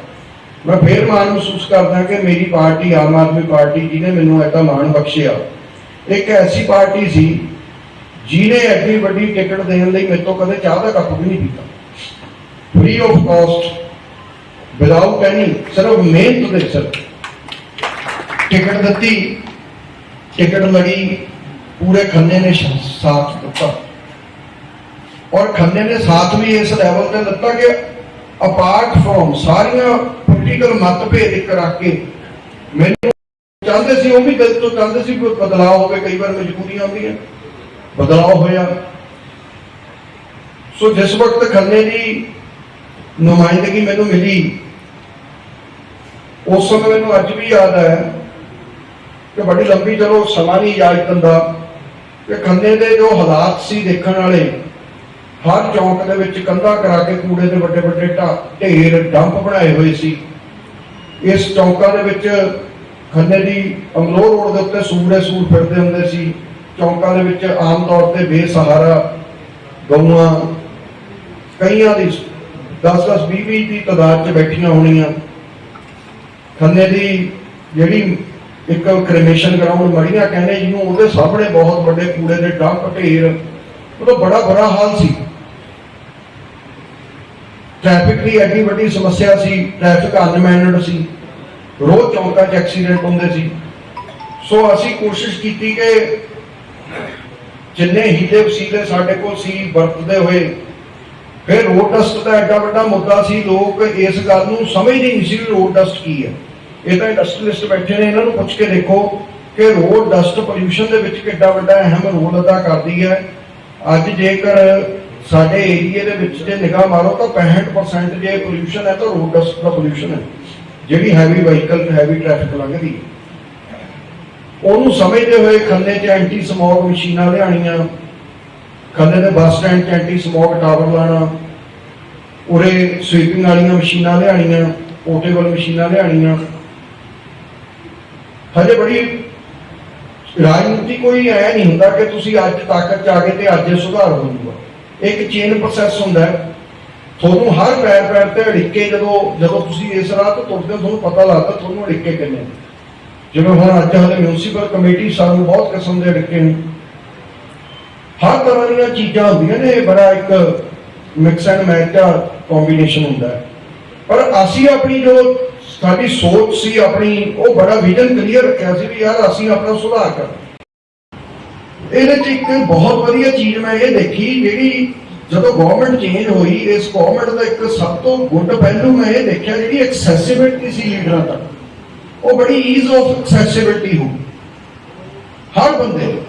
ਮੈਂ ਫੇਰ ਮਾਣ ਮਹਿਸੂਸ ਕਰਦਾ ਕਿ ਮੇਰੀ ਪਾਰਟੀ, ਆਮ ਆਦਮੀ ਪਾਰਟੀ ਜਿਹਨੇ ਮੈਨੂੰ ਐਡਾ ਮਾਣ ਬਖਸ਼ਿਆ। ਇੱਕ ਐਸੀ ਪਾਰਟੀ ਸੀ ਜਿਹਨੇ ਐਡੀ ਵੱਡੀ ਟਿਕਟ ਦੇਣ ਲਈ ਮੇਰੇ ਤੋਂ ਕਦੇ ਚਾਹ ਦਾ ਕੱਪ ਵੀ ਨਹੀਂ ਪੀਤਾ। Free of cost without any ਸਿਰਫ ਮਿਹਨਤ ਦੇ ਸਿਰ। ਟਿਕਟ ਦਿੱਤੀ। ਟਿਕਟ ਲੜੀ। ਪੂਰੇ ਖੰਨੇ ਨੇ ਸਾਥ ਦਿੱਤਾ। ਔਰ ਖੰਨੇ ਨੇ ਸਾਥ ਵੀ ਇਸ ਲੈਵਲ ਤੇ ਦਿੱਤਾ ਕਿ ਅਪਾਰਟ ਫਰੋਮ ਸਾਰੀਆਂ ਪੋਲੀਟੀਕਲ ਮਤਭੇਦ ਇੱਕ ਰੱਖ ਕੇ ਮੈਨੂੰ ਚਾਹੁੰਦੇ ਸੀ, ਉਹ ਵੀ ਦਿਲ ਤੋਂ ਚਾਹੁੰਦੇ ਸੀ ਕੋਈ ਬਦਲਾਅ ਹੋਵੇ, ਕਈ ਵਾਰ ਮਜਬੂਰੀਆਂ ਆਉਂਦੀਆਂ। ਬਦਲਾਅ ਹੋਇਆ। ਸੋ ਜਿਸ ਵਕਤ ਖੰਨੇ ਦੀ ਨੁਮਾਇੰਦਗੀ ਮੈਨੂੰ ਮਿਲੀ, ਉਸ ਸਮੇਂ ਮੈਨੂੰ ਅੱਜ ਵੀ ਯਾਦ ਹੈ। ਕਿ ਬੜੀ ਲੰਬੀ ਚਲੋ ਸਮਾਂ ਨਹੀਂ ਯਾਦ ਦਿੰਦਾ। ਕਿ ਖੰਨੇ ਦੇ ਜੋ ਹਾਲਾਤ ਸੀ ਦੇਖਣ ਵਾਲੇ, ਹਰ ਚੌਂਕ ਦੇ ਵਿੱਚ ਕੰਧਾ ਕਰਾ ਕੇ ਕੂੜੇ ਦੇ ਵੱਡੇ ਵੱਡੇ ਢੇਰ, ਡੰਪ ਬਣਾਏ ਹੋਏ ਸੀ। ਇਸ ਚੌਂਕਾਂ ਦੇ ਵਿੱਚ ਖੰਨੇ ਦੀ ਅਮਲੋਹ ਰੋਡ ਦੇ ਉੱਤੇ ਸੂਰੇ ਸੂਰ ਫਿਰਦੇ ਹੁੰਦੇ ਸੀ। ਚੌਂਕਾਂ ਦੇ ਵਿੱਚ ਆਮ ਤੌਰ ਤੇ ਬੇਸਹਾਰਾ ਗਊਆਂ, ਕਈਆਂ ਦੀ 10 10 20 20 ਦੀ ਤਾਦਾਦ 'ਚ ਬੈਠੀਆਂ ਹੋਣੀਆਂ। ਖੰਨੇ ਦੀ ਜਿਹੜੀ ਇੱਕ ਕ੍ਰਿਮੇਸ਼ਨ ਗਰਾਊਂਡ ਮੜੀਆਂ ਕਹਿੰਦੇ ਜਿਹਨੂੰ ਉਹਦੇ ਸਾਹਮਣੇ ਬਹੁਤ ਵੱਡੇ ਕੂੜੇ ਦੇ ਡੰਪ ਢੇਰ ਉਹਦਾ ਬੜਾ ਬੁਰਾ ਹਾਲ ਸੀ। ਟ੍ਰੈਫਿਕ ਦੀ ਐਡੀ ਵੱਡੀ ਸਮੱਸਿਆ ਸੀ ਟ੍ਰੈਫਿਕ ਅਨਮੈਨਡ ਸੀ, ਰੋਜ਼ ਚੌਂਕਾਂ 'ਚ ਐਕਸੀਡੈਂਟ ਹੁੰਦੇ ਸੀ। ਸੋ ਅਸੀਂ ਕੋਸ਼ਿਸ਼ ਕੀਤੀ ਕਿ ਜਿੰਨੇ ਹੀਲੇ ਵਸੀਲੇ ਸਾਡੇ ਕੋਲ ਸੀ, ਵਰਤਦੇ ਹੋਏ, ਫਿਰ ਰੋਡ ਡਸਟ ਦਾ ਐਡਾ ਵੱਡਾ ਮੁੱਦਾ ਸੀ, ਲੋਕ ਇਸ ਗੱਲ ਨੂੰ ਸਮਝਦੇ ਨਹੀਂ ਸੀ ਵੀ ਰੋਡ ਡਸਟ ਕੀ ਹੈ। ਇਹ ਤਾਂ ਇੰਡਸਟਰੀਲਿਸਟ ਬੈਠੇ ਨੇ, ਇਹਨਾਂ ਨੂੰ ਪੁੱਛ ਕੇ ਦੇਖੋ ਕਿ ਰੋਡ ਡਸਟ ਪੋਲਿਊਸ਼ਨ ਦੇ ਵਿੱਚ ਕਿੱਡਾ ਵੱਡਾ ਅਹਿਮ ਰੋਲ ਅਦਾ ਕਰਦੀ ਹੈ। ਅੱਜ ਜੇਕਰ ਸਾਡੇ ਏਰੀਏ ਦੇ ਵਿੱਚ ਜੇ ਨਿਗਾਹ ਮਾਰੋ ਤਾਂ 65% ਜੇ ਪੋਲਿਊਸ਼ਨ ਹੈ ਤਾਂ ਰੋਡ ਡਸਟ ਦਾ ਪੋਲਿਊਸ਼ਨ ਹੈ, ਜਿਹੜੀ ਹੈਵੀ ਵਹੀਕਲ ਹੈਵੀ ਟ੍ਰੈਫਿਕ ਲੰਘਦੀ ਹੈ। ਉਹਨੂੰ ਸਮਝਦੇ ਹੋਏ ਖੰਨੇ 'ਚ ਐਂਟੀ ਸਮੋਗ ਮਸ਼ੀਨਾਂ ਲਿਆਣੀਆਂ ਖੰਨੇ ਦੇ ਬੱਸ ਸਟੈਂਡ 'ਚ ਐਂਟੀ ਸਮੋਗ ਟਾਵਰ ਲਾਣਾ ਉਰੇ ਸਵੀਪਿੰਗ ਵਾਲੀਆਂ ਮਸ਼ੀਨਾਂ ਲਿਆਣੀਆਂ ਪੋਰਟੇਬਲ ਮਸ਼ੀਨਾਂ ਲਿਆਣੀਆਂ ਹਜੇ ਬੜੀ ਰਾਜਨੀਤੀ ਕੋਈ ਐ ਨਹੀਂ ਹੁੰਦਾ ਕਿ ਤੁਸੀਂ ਅੱਜ ਤਾਕਤ ਚ ਆ ਗਏ ਤੇ ਅੱਜ ਸੁਧਾਰ ਹੋ ਜਾਊਗਾ। ਇੱਕ ਚੇਨ ਪ੍ਰੋਸੈਸ ਹੁੰਦਾ ਹੈ। ਤੁਹਾਨੂੰ ਹਰ ਪੈਰ ਪੈਰ ਤੇ ਅੜਿੱਕੇ ਜਦੋਂ ਜਦੋਂ ਤੁਸੀਂ ਇਸ ਰਾਹ ਤੋਂ ਤੁਰਦੇ ਹੋ, ਤੁਹਾਨੂੰ ਪਤਾ ਲੱਗਦਾ ਤੁਹਾਨੂੰ ਅੜਿੱਕੇ ਕਿੰਨੇ ਜਿਵੇਂ ਹੁਣ ਅੱਜ ਹਲੇ ਮਿਊਨਿਸਪਲ ਕਮੇਟੀ ਸਾਨੂੰ ਬਹੁਤ ਕਿਸਮ ਦੇ ਅੜਿੱਕੇ ਨੇ। ਹਰ ਤਰ੍ਹਾਂ ਦੀਆਂ ਚੀਜ਼ਾਂ ਹੁੰਦੀਆਂ ਨੇ, ਇਹ ਬੜਾ ਇੱਕ ਮਿਕਸ ਐਂਡ ਮੈਚ ਦਾ ਕੰਬੀਨੇਸ਼ਨ ਹੁੰਦਾ ਪਰ ਅਸੀਂ ਆਪਣੀ ਜੋ ਸਾਡੀ ਸੋਚ ਸੀ, ਆਪਣੀ, ਉਹ ਬੜਾ ਵਿਜ਼ਨ ਕਲੀਅਰ ਰੱਖਿਆ ਸੀ ਵੀ ਯਾਰ ਅਸੀਂ ਆਪਣਾ ਸੁਧਾਰ ਕਰ ਇਹਦੇ ਚ ਇੱਕ ਬਹੁਤ ਵਧੀਆ ਚੀਜ਼ ਮੈਂ ਇਹ ਦੇਖੀ, ਜਿਹੜੀ ਜਦੋਂ ਗਵਰਨਮੈਂਟ ਚੇਂਜ ਹੋਈ, ਇਸ ਗਵਰਨਮੈਂਟ ਦਾ ਇੱਕ ਸਭ ਤੋਂ ਗੁੱਡ ਪਹਿਲੂ ਮੈਂ ਇਹ ਦੇਖਿਆ ਜਿਹੜੀ ਐਕਸੈਸਿਬਿਲਟੀ ਸੀ ਲੀਡਰਾਂ ਤੱਕ ਉਹ ਬੜੀ ਈਜ਼ ਆਫ ਐਕਸੈਸਿਬਿਲਟੀ ਹੋ ਹਰ ਬੰਦੇ ਨੂੰ।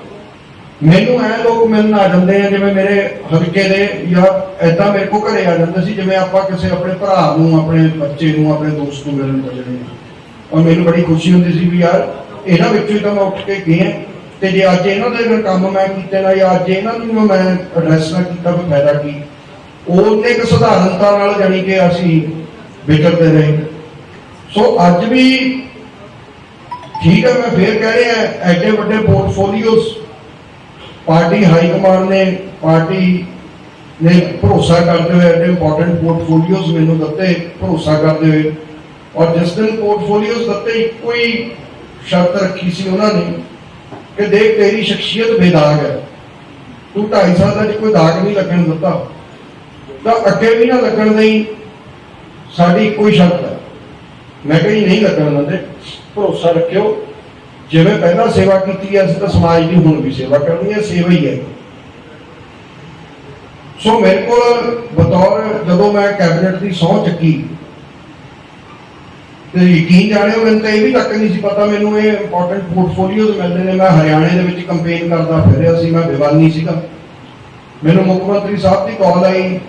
ਮੈਨੂੰ ਐ ਲੋਕ ਮਿਲਣ ਆ ਜਾਂਦੇ ਆ, ਜਿਵੇਂ ਮੇਰੇ ਹਲਕੇ ਦੇ ਜਾਂ ਐਦਾਂ ਮੇਰੇ ਕੋਲ ਘਰੇ ਆ ਜਾਂਦੇ ਸੀ, ਜਿਵੇਂ ਆਪਾਂ ਕਿਸੇ ਆਪਣੇ ਭਰਾ ਨੂੰ, ਆਪਣੇ ਬੱਚੇ ਨੂੰ, ਆਪਣੇ ਦੋਸਤ ਨੂੰ ਮਿਲਣ ਚੱਲੇ ਆ ਔਰ ਮੈਨੂੰ ਬੜੀ ਖੁਸ਼ੀ ਹੁੰਦੀ ਸੀ ਵੀ ਯਾਰ, ਇਹਨਾਂ ਵਿੱਚੋਂ ਹੀ ਤਾਂ ਮੈਂ ਉੱਠ ਕੇ ਗਿਆ। ਤੇ ਜੇ ਅੱਜ ਇਹਨਾਂ ਦੇ ਅਗਰ ਕੰਮ ਮੈਂ ਕੀਤੇ ਨਾ, ਜਾਂ ਅੱਜ ਇਹਨਾਂ ਨੂੰ ਮੈਂ ਐਡਰੈਸ ਨਾ ਕੀਤਾ ਤਾਂ ਫਾਇਦਾ ਕੀ? ਉਹਨੇ ਇੱਕ ਸਧਾਰਨਤਾ ਨਾਲ ਜਾਣੀ ਕਿ ਅਸੀਂ ਵਿਚਰਦੇ ਰਹੇ। ਸੋ ਅੱਜ ਵੀ ਠੀਕ ਹੈ, ਮੈਂ ਫੇਰ ਕਹਿ ਰਿਹਾ, ਐਡੇ ਵੱਡੇ ਪੋਰਟਫੋਲੀਓਸ ਪਾਰਟੀ ਹਾਈ ਕਮਾਂਡ ਨੇ, ਪਾਰਟੀ ਨੇ ਭਰੋਸਾ ਕਰਦੇ ਹੋਏ ਐਡੇ ਇੰਪੋਰਟੈਂਟ ਪੋਰਟਫੋਲੀਓਜ਼ ਮੈਨੂੰ ਦਿੱਤੇ, ਭਰੋਸਾ ਕਰਦੇ ਹੋਏ। ਔਰ ਜਿਸ ਦਿਨ ਪੋਰਟਫੋਲੀਓਜ਼ ਦਿੱਤੇ ਇੱਕੋ ਹੀ ਸ਼ਰਤ ਰੱਖੀ ਸੀ ਉਹਨਾਂ ਨੇ ਕਿ ਦੇਖ ਤੇਰੀ ਸ਼ਖਸੀਅਤ ਬੇਦਾਗ ਹੈ। ਤੂੰ ਢਾਈ ਸਾਲ ਦਾ ਕੋਈ ਦਾਗ ਨਹੀਂ ਲੱਗਣ ਦਿੱਤਾ, ਤਾਂ ਅੱਗੇ ਵੀ ਨਾ ਲੱਗਣ ਲਈ ਸਾਡੀ ਕੋਈ ਸ਼ਰਤ ਹੈ। ਮੈਂ ਕਹੀ ਨਹੀਂ ਲੱਗਣ ਦਿੰਦੇ, ਭਰੋਸਾ ਰੱਖਿਓ। ਜਿਵੇਂ ਪਹਿਲਾਂ ਸੇਵਾ ਕੀਤੀ ਹੈ ਅਸੀਂ ਤਾਂ ਸਮਾਜ ਦੀ ਹੁਣ ਵੀ ਸੇਵਾ ਕਰਨੀ ਹੈ ਸੇਵਾ ਹੀ ਹੈ। ਸੋ ਮੇਰੇ ਕੋਲ ਬਤੌਰ ਜਦੋਂ ਮੈਂ ਕੈਬਨਿਟ ਦੀ ਸਹੁੰ ਚੱਕੀ, ਤੇ ਯਕੀਨ ਜਾਣਿਓ, ਮੈਨੂੰ ਤਾਂ ਇਹ ਵੀ ਤੱਕ ਨਹੀਂ ਸੀ ਪਤਾ, ਮੈਨੂੰ ਇਹ ਇੰਪੋਰਟੈਂਟ ਪੋਰਟਫੋਲੀਓਜ਼ ਮਿਲਦੇ ਨੇ। ਮੈਂ ਹਰਿਆਣੇ ਦੇ ਵਿੱਚ ਕੰਪੇਨ ਕਰਦਾ ਫਿਰਿਆ ਸੀ, ਮੈਂ ਬਿਵਾਨੀ ਸੀਗਾ। ਮੈਨੂੰ ਮੁੱਖ ਮੰਤਰੀ ਸਾਹਿਬ ਦੀ ਕਾਲ ਆਈ।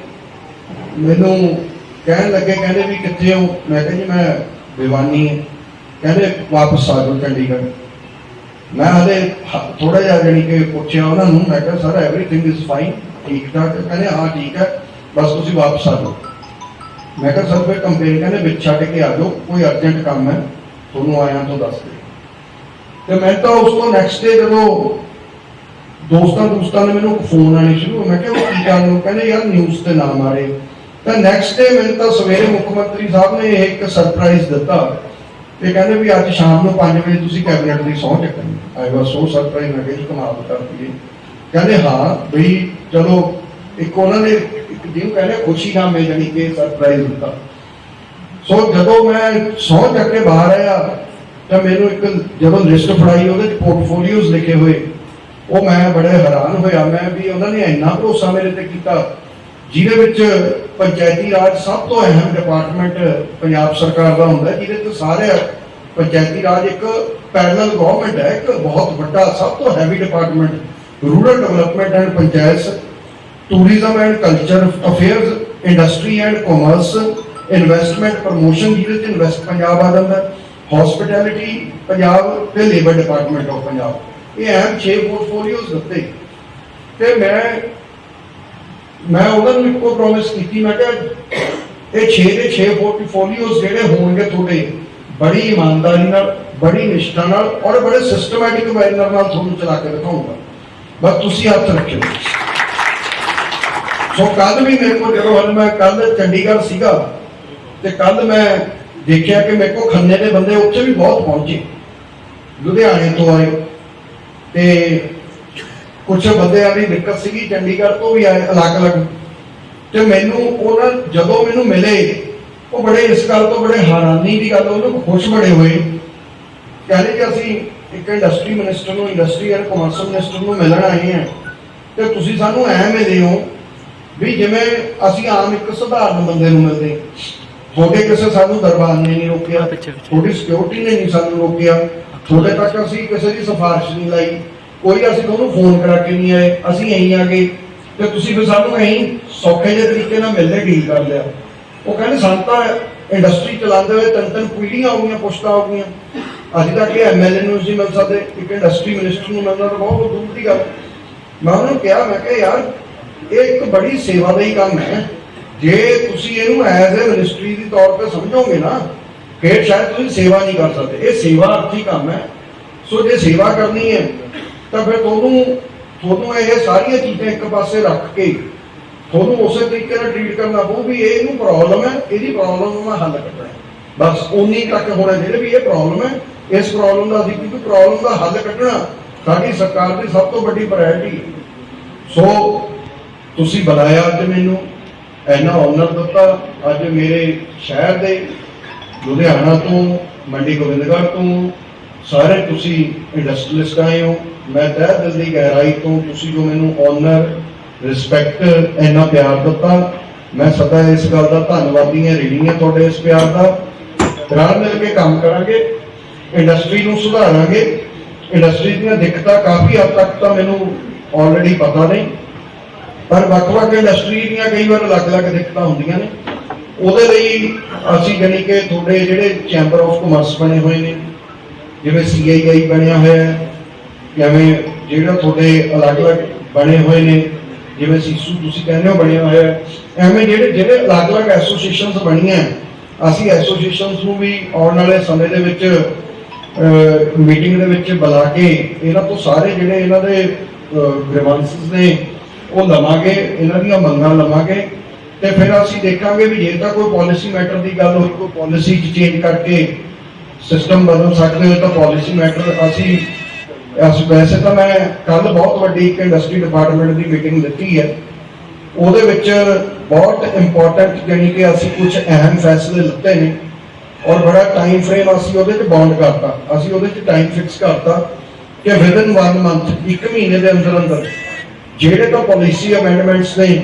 ਮੈਨੂੰ ਕਹਿਣ ਲੱਗੇ, ਕਹਿੰਦੇ ਵੀ ਕਿੱਥੇ ਹੋ? ਮੈਂ ਕਿਹਾ ਜੀ, ਮੈਂ ਬਿਵਾਨੀ ਹਾਂ। ਕਹਿੰਦੇ ਵਾਪਸ ਆ ਜਾਓ ਚੰਡੀਗੜ੍ਹ। ਮੈਂ ਹਲੇ ਥੋੜਾ ਜਿਹਾ ਜਾਣੀ ਕਿ ਪੁੱਛਿਆ ਉਹਨਾਂ ਨੂੰ, ਮੈਂ ਕਿਹਾ ਸਰ ਐਵਰੀਥਿੰਗ ਇਜ਼ ਫਾਈਨ ਠੀਕ ਠਾਕ ਕਹਿੰਦੇ, ਹਾਂ, ਠੀਕ ਹੈ, ਬਸ ਤੁਸੀਂ ਵਾਪਸ ਆ ਜਾਓ। ਮੈਂ ਕਿਹਾ ਸਰ ਫਿਰ ਕੰਪੇਨ ਕਹਿੰਦੇ, ਵਿੱਚ ਛੱਡ ਕੇ ਆ ਜਾਓ, ਕੋਈ ਅਰਜੈਂਟ ਕੰਮ ਹੈ, ਤੁਹਾਨੂੰ ਆਇਆਂ ਤੋਂ ਦੱਸ ਦੇ। ਤੇ ਮੈਂ ਤਾਂ ਉਸ ਤੋਂ ਨੈਕਸਟ ਡੇ ਜਦੋਂ ਦੋਸਤਾਂ ਦੋਸਤਾਂ ਨੇ ਮੈਨੂੰ ਫੋਨ ਆਣੇ ਸ਼ੁਰੂ ਹੋਏ। ਮੈਂ ਕਿਹਾ, ਉਹ ਕੀ ਕਰਨ ਨੂੰ ਕਹਿੰਦੇ, ਯਾਰ ਨਿਊਜ਼ ਤੇ ਨਾਮ ਆ ਤਾਂ ਨੈਕਸਟ ਡੇ ਮੈਨੂੰ ਤਾਂ ਸਵੇਰੇ ਮੁੱਖ ਮੰਤਰੀ ਸਾਹਿਬ ਨੇ ਇਹ ਇੱਕ ਸਰਪ੍ਰਾਈਜ਼ ਦਿੱਤਾ। ਤੇ ਕਹਿੰਦੇ ਵੀ ਅੱਜ ਸ਼ਾਮ ਨੂੰ 5 ਵਜੇ ਤੁਸੀਂ ਕੈਬਨਿਟ ਦੀ ਸਹੁੰ ਚੱਕਣੀ। ਆਈ ਵਾਸ ਸੋ ਸਰਪ੍ਰਾਈਜ਼ ਮੈਂ ਕਿਹਾ ਜੀ ਕਮਾਲ ਕਰਤੀ ਕਹਿੰਦੇ ਹਾਂ ਵੀ ਚਲੋ, ਇੱਕ ਉਹਨਾਂ ਨੇ ਇੱਕ ਦਿਨ ਕਹਿੰਦੇ ਖੁਸ਼ੀ ਨਾਲ ਮੈਂ ਜਾਣੀ ਕਿ ਸਰਪ੍ਰਾਈਜ਼ ਦਿੱਤਾ। ਸੋ ਜਦੋਂ ਮੈਂ ਸੌ ਚੱਕ ਕੇ ਬਾਹਰ ਆਇਆ, ਤਾਂ ਮੈਨੂੰ ਇੱਕ ਜਦੋਂ ਲਿਸਟ ਫੜਾਈ, ਉਹਦੇ ਚ ਪੋਰਟਫੋਲੀਓਜ਼ ਲਿਖੇ ਹੋਏ। ਉਹ ਮੈਂ ਬੜੇ ਹੈਰਾਨ ਹੋਇਆ, ਮੈਂ ਵੀ ਉਹਨਾਂ ਨੇ ਇੰਨਾ ਭਰੋਸਾ ਮੇਰੇ ਤੇ ਕੀਤਾ ਜਿਹਦੇ ਵਿੱਚ ਪੰਚਾਇਤੀ ਰਾਜ ਸਭ ਤੋਂ ਅਹਿਮ ਡਿਪਾਰਟਮੈਂਟ ਪੰਜਾਬ ਸਰਕਾਰ ਦਾ ਹੁੰਦਾ ਜਿਹਦੇ ਤੇ ਸਾਰੇ ਪੰਚਾਇਤੀ ਰਾਜ ਇੱਕ ਪੈਰਲਲ ਗਵਰਨਮੈਂਟ ਹੈ, ਇੱਕ ਬਹੁਤ ਵੱਡਾ, ਸਭ ਤੋਂ heavy department rural development and panchayat tourism and culture affairs industry and commerce investment promotion ਜਿਹਦੇ ਚ ਇਨਵੈਸਟ ਪੰਜਾਬ ਆ ਜਾਂਦਾ ਹਸਪਿਟੈਲਿਟੀ ਪੰਜਾਬ ਤੇ ਲੇਬਰ ਡਿਪਾਰਟਮੈਂਟ ਆਫ ਪੰਜਾਬ, ਇਹ ਅਹਿਮ 6 ਪੋਰਟਫੋਲੀਓਜ਼ ਦਿੱਤੇ। ਤੇ ਮੈਂ ਮੈਂ ਉਹਨਾਂ ਨੂੰ ਇੱਕੋ ਪ੍ਰੋਮਿਸ ਕੀਤੀ, ਮੈਂ ਕਿਹਾ ਇਹ 6 ਦੇ 6 ਪੋਰਟਫੋਲੀਓਜ਼ ਜਿਹੜੇ ਹੋਣਗੇ ਤੁਹਾਡੇ, ਬੜੀ ਇਮਾਨਦਾਰੀ ਨਾਲ, ਬੜੀ ਨਿਸ਼ਠਾ ਨਾਲ ਔਰ ਬੜੇ ਸਿਸਟਮੈਟਿਕ ਮੈਨਰ ਨਾਲ ਤੁਹਾਨੂੰ ਚਲਾ ਕੇ ਦਿਖਾਉਂਗਾ ਬਸ ਤੁਸੀਂ ਹੱਥ ਰੱਖਿਓ। ਸੋ ਕੱਲ ਵੀ ਮੇਰੇ ਕੋਲ ਜਦੋਂ ਹੁਣ ਮੈਂ ਕੱਲ ਚੰਡੀਗੜ੍ਹ ਸੀਗਾ ਤੇ ਕੱਲ ਮੈਂ ਦੇਖਿਆ ਕਿ ਮੇਰੇ ਕੋਲ ਖੰਨੇ ਦੇ ਬੰਦੇ ਉੱਥੇ ਵੀ ਬਹੁਤ ਪਹੁੰਚੇ। ਲੁਧਿਆਣੇ ਤੋਂ ਆਏ। ਤੇ ਕੁਝ ਬੰਦਿਆਂ ਦੀ ਦਿੱਕਤ ਸੀਗੀ ਚੰਡੀਗੜ੍ਹ ਤੋਂ ਵੀ ਆਏ ਅਲੱਗ-ਅਲੱਗ ਤੇ ਮੈਨੂੰ ਉਹਨਾਂ ਜਦੋਂ ਮੈਨੂੰ ਮਿਲੇ ਉਹ ਬੜੇ ਇਸ ਗੱਲ ਤੋਂ ਬੜੇ ਹੈਰਾਨੀ ਦੀ ਗੱਲ ਉਹਨੂੰ ਖੁਸ਼ ਬੜੇ ਹੋਏ। ਕਹਿੰਦੇ ਕਿ ਅਸੀਂ ਇੱਕ ਇੰਡਸਟਰੀ ਮਿਨਿਸਟਰ ਨੂੰ ਇੰਡਸਟਰੀ ਐਂਡ ਕਮਰਸ ਮਿਨਿਸਟਰ ਨੂੰ ਮਿਲਣ ਆਏ ਹਾਂ। ਤੇ ਤੁਸੀਂ ਸਾਨੂੰ ਐ ਮਿਲੇ ਹੋ ਵੀ ਜਿਵੇਂ ਅਸੀਂ ਆਮ ਇੱਕ ਸਧਾਰਨ ਬੰਦੇ ਨੂੰ ਮਿਲਦੇ। ਤੁਹਾਡੇ ਕਿਸੇ ਸਾਨੂੰ ਦਰਬਾਰ ਨੇ ਨਹੀਂ ਰੋਕਿਆ ਤੁਹਾਡੀ ਸਿਕਿਉਰਿਟੀ ਨੇ ਨਹੀਂ ਸਾਨੂੰ ਰੋਕਿਆ। ਤੁਹਾਡੇ ਤੱਕ ਅਸੀਂ ਕਿਸੇ ਦੀ ਸਿਫਾਰਿਸ਼ ਨਹੀਂ ਲਾਈ। ਕੋਈ ਅਸੀਂ ਤੁਹਾਨੂੰ ਫੋਨ ਕਰਾ ਕੇ ਨਹੀਂ ਆਏ, ਅਸੀਂ ਐਂ ਆ ਗਏ। ਤੇ ਤੁਸੀਂ ਫਿਰ ਸਾਨੂੰ ਐਂ ਸੌਖੇ ਜਿਹੇ ਤਰੀਕੇ ਨਾਲ ਮਿਲਦੇ ਡੀਲ ਕਰ ਲਿਆ। ਉਹ ਕਹਿੰਦੇ ਸਾਨੂੰ ਇੰਡਸਟਰੀ ਚਲਾਉਂਦੇ ਹੋਏ ਤਿੰਨ ਤਿੰਨ ਪੀੜ੍ਹੀਆਂ ਹੋ ਗਈਆਂ, ਪੁਸ਼ਤਾਂ ਹੋ ਗਈਆਂ। ਅੱਜ ਤੱਕ ਇਹ ਐਮਐਲਏ ਨੂੰ ਨਹੀਂ ਮਿਲ ਸਕਦੇ, ਇੱਕ ਇੰਡਸਟਰੀ ਮਿਨਿਸਟਰ ਨੂੰ ਮਿਲਣਾ ਤਾਂ ਬਹੁਤ ਦੂਰ ਦੀ ਗੱਲ। ਮੈਂ ਉਹਨਾਂ ਕਿਹਾ, ਮੈਂ ਕਿਹਾ, ਯਾਰ, ਇਹ ਇੱਕ ਬੜੀ ਸੇਵਾ ਦਾ ਹੀ ਕੰਮ ਹੈ। ਜੇ ਤੁਸੀਂ ਇਹਨੂੰ ਐਜ਼ ਅ ਮਿਨਿਸਟਰੀ ਦੀ ਤੌਰ ਤੇ ਸਮਝੋਗੇ ਨਾ, ਫਿਰ ਸ਼ਾਇਦ ਤੁਸੀਂ ਸੇਵਾ ਨਹੀਂ ਕਰ ਸਕਦੇ। ਇਹ ਸੇਵਾ ਅਰਥੀ ਕੰਮ ਹੈ। ਸੋ ਜੇ ਸੇਵਾ ਕਰਨੀ ਹੈ ਤਾਂ ਫਿਰ ਤੁਹਾਨੂੰ ਤੁਹਾਨੂੰ ਇਹ ਸਾਰੀਆਂ ਚੀਜ਼ਾਂ ਇੱਕ ਪਾਸੇ ਰੱਖ ਕੇ, ਤੁਹਾਨੂੰ ਉਸੇ ਤਰੀਕੇ ਨਾਲ ਟ੍ਰੀਟ ਕਰਨਾ ਪਊ ਵੀ ਇਹ ਇਹਨੂੰ ਪ੍ਰੋਬਲਮ ਹੈ, ਇਹਦੀ ਪ੍ਰੋਬਲਮ ਨੂੰ ਮੈਂ ਹੱਲ ਕਰਨਾ ਹੈ। ਬਸ ਉਨੀ ਤੱਕ ਹੋਣਾ ਜਿਹੜੇ ਵੀ ਇਹ ਪ੍ਰੋਬਲਮ ਹੈ, ਇਸ ਪ੍ਰੋਬਲਮ ਦਾ ਅਸੀਂ ਕਿਉਂਕਿ ਪ੍ਰੋਬਲਮ ਦਾ ਹੱਲ ਕੱਢਣਾ, ਸਾਡੀ ਸਰਕਾਰ ਦੀ ਸਭ ਤੋਂ ਵੱਡੀ ਪ੍ਰਾਇੋਰਟੀ ਹੈ ਸੋ ਤੁਸੀਂ ਬੁਲਾਇਆ ਅੱਜ ਮੈਨੂੰ, ਇੰਨਾ ਆਨਰ ਦਿੱਤਾ, ਅੱਜ ਮੇਰੇ ਸ਼ਹਿਰ ਦੇ ਲੁਧਿਆਣਾ ਤੋਂ, ਮੰਡੀ ਗੋਬਿੰਦਗੜ੍ਹ ਤੋਂ ਸਾਰੇ ਤੁਸੀਂ ਇੰਡਸਟਰੀਲਿਸਟ ਆਏ ਹੋ। ਮੈਂ ਤਹਿ ਦਿਲ ਦੀ ਗਹਿਰਾਈ ਤੋਂ ਤੁਸੀਂ ਜੋ ਮੈਨੂੰ ਓਨਰ ਰਿਸਪੈਕਟ ਇੰਨਾ ਪਿਆਰ ਦਿੱਤਾ। ਮੈਂ ਸਦਾ ਇਸ ਗੱਲ ਦਾ ਧੰਨਵਾਦੀ ਹਾਂ ਰੀਡਿੰਗ ਹੈ ਤੁਹਾਡੇ ਇਸ ਪਿਆਰ ਦਾ। ਰਲ ਮਿਲ ਕੇ ਕੰਮ ਕਰਾਂਗੇ ਇੰਡਸਟਰੀ ਨੂੰ ਸੁਧਾਰਾਂਗੇ। ਇੰਡਸਟਰੀ ਦੀਆਂ ਦਿੱਕਤਾਂ ਕਾਫੀ ਹੱਦ ਤੱਕ ਤਾਂ ਮੈਨੂੰ ਆਲਰੇਡੀ ਪਤਾ ਨਹੀਂ ਪਰ ਵੱਖ-ਵੱਖ ਇੰਡਸਟਰੀ ਦੀਆਂ ਕਈ ਵਾਰ ਅਲੱਗ-ਅਲੱਗ ਦਿੱਕਤਾਂ ਹੁੰਦੀਆਂ ਨੇ। ਉਹਦੇ ਲਈ ਅਸੀਂ ਜਾਣੀ ਕਿ ਤੁਹਾਡੇ ਜਿਹੜੇ ਚੈਂਬਰ ਆਫ ਕਮਰਸ ਬਣੇ ਹੋਏ ਨੇ ਜਿਵੇਂ ਸੀਆਈਆਈ ਬਣਿਆ ਹੋਇਆ ਹੈ ਜਿਵੇਂ ਜਿਹੜਾ ਤੁਹਾਡੇ ਅਲੱਗ-ਅਲੱਗ ਬਣੇ ਹੋਏ ਨੇ, ਜਿਵੇਂ ਸੀਸੂ ਤੁਸੀਂ ਕਹਿੰਦੇ ਹੋ ਬਣਿਆ ਹੋਇਆ ਐਵੇਂ ਜਿਹੜੇ ਜਿਹੜੇ ਅਲੱਗ-ਅਲੱਗ ਐਸੋਸੀਏਸ਼ਨਸ ਬਣੀਆਂ ਅਸੀਂ ਐਸੋਸੀਏਸ਼ਨਸ ਨੂੰ ਵੀ ਆਉਣ ਵਾਲੇ ਸਮੇਂ ਦੇ ਵਿੱਚ ਮੀਟਿੰਗ ਦੇ ਵਿੱਚ ਬੁਲਾ ਕੇ ਇਹਨਾਂ ਤੋਂ ਸਾਰੇ ਜਿਹੜੇ ਇਹਨਾਂ ਦੇ ਗ੍ਰੀਵਾਂਸਸ ਨੇ, ਉਹ ਲਵਾਂਗੇ, ਇਹਨਾਂ ਦੀਆਂ ਮੰਗਾਂ ਲਵਾਂਗੇ ਤੇ ਫਿਰ ਅਸੀਂ ਦੇਖਾਂਗੇ ਵੀ ਜੇ ਤਾਂ ਕੋਈ ਪਾਲਿਸੀ ਮੈਟਰ ਦੀ ਗੱਲ ਹੋਈ, ਕੋਈ ਪਾਲਿਸੀ ਚੇਂਜ ਕਰਕੇ ਸਿਸਟਮ ਬਦਲ ਸਕਦੇ ਹੋ ਤਾਂ ਪਾਲਿਸੀ ਮੈਟਰ ਅਸੀਂ, ਅਸ ਵੈਸੇ ਤਾਂ ਮੈਂ ਕੱਲ ਬਹੁਤ ਵੱਡੀ ਇੱਕ ਇੰਡਸਟਰੀ ਡਿਪਾਰਟਮੈਂਟ ਦੀ ਮੀਟਿੰਗ ਦਿੱਤੀ ਹੈ। ਉਹਦੇ ਵਿੱਚ ਬਹੁਤ ਇੰਪੋਰਟੈਂਟ ਜਾਣੀ ਕਿ ਅਸੀਂ ਕੁਝ ਅਹਿਮ ਫੈਸਲੇ ਲਿੱਤੇ ਨੇ ਔਰ ਬੜਾ ਟਾਈਮ ਫਰੇਮ ਅਸੀਂ ਉਹਦੇ 'ਚ ਬੌਂਡ ਕਰਤਾ। ਅਸੀਂ ਉਹਦੇ 'ਚ ਟਾਈਮ ਫਿਕਸ ਕਰਤਾ ਕਿ ਵਿਦਨ 1 ਮੰਥ ਇੱਕ ਮਹੀਨੇ ਦੇ ਅੰਦਰ ਅੰਦਰ ਜਿਹੜੇ ਤਾਂ ਪਾਲਿਸੀ ਅਮੈਂਡਮੈਂਟਸ ਨੇ,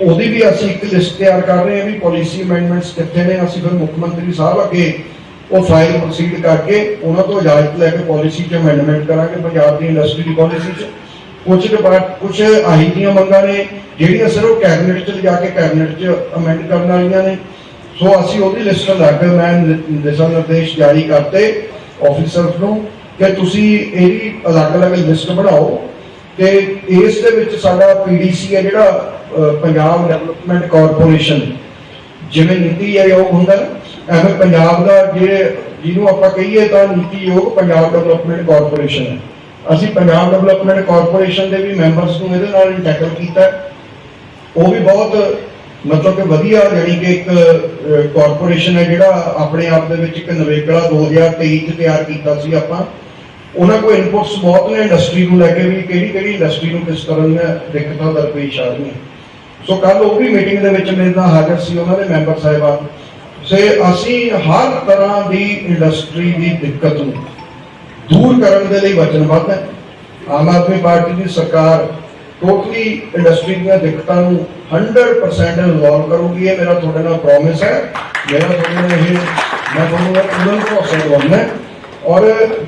ਉਹਦੀ ਵੀ ਅਸੀਂ ਇੱਕ ਲਿਸਟ ਤਿਆਰ ਕਰ ਰਹੇ ਹਾਂ ਵੀ ਪਾਲਿਸੀ ਅਮੈਂਡਮੈਂਟਸ ਕਿੱਥੇ ਨੇ। ਅਸੀਂ ਫਿਰ ਮੁੱਖ ਮੰਤਰੀ ਸਾਹਿਬ ਅੱਗੇ ਉਹ ਫਾਈਲ ਪ੍ਰੋਸੀਡ ਕਰਕੇ ਉਹਨਾਂ ਤੋਂ ਇਜਾਜ਼ਤ ਲੈ ਕੇ ਪਾਲਿਸੀ 'ਚ ਅਮੈਂਡਮੈਂਟ ਕਰਾਂਗੇ ਪੰਜਾਬ ਦੀ ਇੰਡਸਟਰੀ ਦੀ ਪਾਲਿਸੀ 'ਚ। ਕੁਝ ਡਿਪਾਰਟ ਕੁਝ ਆਹੀ ਦੀਆਂ ਮੰਗਾਂ ਨੇ ਜਿਹੜੀਆਂ ਸਰ ਉਹ ਕੈਬਨਿਟ 'ਚ ਲਿਜਾ ਕੇ ਕੈਬਨਿਟ 'ਚ ਅਮੈਂਡ ਕਰਨ ਵਾਲੀਆਂ ਨੇ। ਸੋ ਅਸੀਂ ਉਹਦੀ ਲਿਸਟ ਲਾ ਕੇ ਮੈਂ ਦਿਸ਼ਾ ਨਿਰਦੇਸ਼ ਜਾਰੀ ਕਰਤੇ ਆਫੀਸਰਸ ਨੂੰ ਕਿ ਤੁਸੀਂ ਇਹਦੀ ਅਲੱਗ-ਅਲੱਗ ਲਿਸਟ ਬਣਾਓ ਤੇ ਇਸ ਦੇ ਵਿੱਚ ਸਾਡਾ ਪੀਡੀਸੀ ਹੈ ਜਿਹੜਾ ਪੰਜਾਬ ਡਿਵੈਲਪਮੈਂਟ ਕਾਰਪੋਰੇਸ਼ਨ ਜਿਵੇਂ ਨੀਤੀ ਆਯੋਗ ਹੁੰਦਾ ਨਾ, ਐਵੇਂ ਪੰਜਾਬ ਦਾ ਜੇ ਜਿਹਨੂੰ ਆਪਾਂ ਕਹੀਏ ਤਾਂ ਨੀਤੀ ਯੋਗ ਪੰਜਾਬ ਡਿਵੈਲਪਮੈਂਟ ਕਾਰਪੋਰੇਸ਼ਨ ਹੈ। ਅਸੀਂ ਪੰਜਾਬ ਡਿਵੈਲਪਮੈਂਟ ਕਾਰਪੋਰੇਸ਼ਨ ਦੇ ਵੀ ਮੈਂਬਰਸ ਨੂੰ ਇਹਦੇ ਨਾਲ ਟੈਕਲ ਕੀਤਾ ਉਹ ਵੀ ਬਹੁਤ ਮਤਲਬ ਕਿ ਵਧੀਆ ਜਿਹੜੀ ਕਿ ਇੱਕ ਕਾਰਪੋਰੇਸ਼ਨ ਹੈ ਜਿਹੜਾ ਆਪਣੇ ਆਪ ਦੇ ਵਿੱਚ ਇੱਕ ਨਵੇਕਲਾ 2023 ਚ ਤਿਆਰ ਕੀਤਾ ਸੀ ਆਪਾਂ। ਉਹਨਾਂ ਕੋਲ ਇਨਪੁਟਸ ਬਹੁਤ ਨੇ ਇੰਡਸਟਰੀ ਨੂੰ ਲੈ ਕੇ ਵੀ ਕਿਹੜੀ ਕਿਹੜੀ ਇੰਡਸਟਰੀ ਨੂੰ ਕਿਸ ਤਰ੍ਹਾਂ ਦੀਆਂ ਦਿੱਕਤਾਂ ਦਰਪੇਸ਼ ਆ ਰਹੀਆਂ। ਸੋ ਕੱਲ ਉਹ ਵੀ ਮੀਟਿੰਗ ਦੇ ਵਿੱਚ ਮੇਰੇ ਨਾਲ ਹਾਜ਼ਰ ਸੀ ਉਹਨਾਂ ਦੇ ਮੈਂਬਰ ਸਾਹਿਬਾਨ। ਸੇ ਅਸੀਂ ਹਰ ਤਰ੍ਹਾਂ ਦੀ ਇੰਡਸਟਰੀ ਦੀ ਦਿੱਕਤ ਨੂੰ ਦੂਰ ਕਰਨ ਦੇ ਲਈ ਵਚਨਬੱਧ ਹੈ। ਆਮ ਆਦਮੀ ਪਾਰਟੀ ਦੀ ਸਰਕਾਰ ਟੋਟਲੀ ਇੰਡਸਟਰੀ ਦੀਆਂ ਦਿੱਕਤਾਂ ਨੂੰ 100% ਰਿਜ਼ੋਲਵ ਕਰੂਗੀ। ਇਹ ਮੇਰਾ ਤੁਹਾਡੇ ਨਾਲ ਪ੍ਰੋਮਿਸ ਹੈ। ਮੇਰਾ ਤੁਹਾਡੇ ਨਾਲ ਇਹ ਮੈਂ ਤੁਹਾਨੂੰ ਪੂਰਨ ਭਰੋਸਾ ਦਿਵਾਉਂਦਾ ਔਰ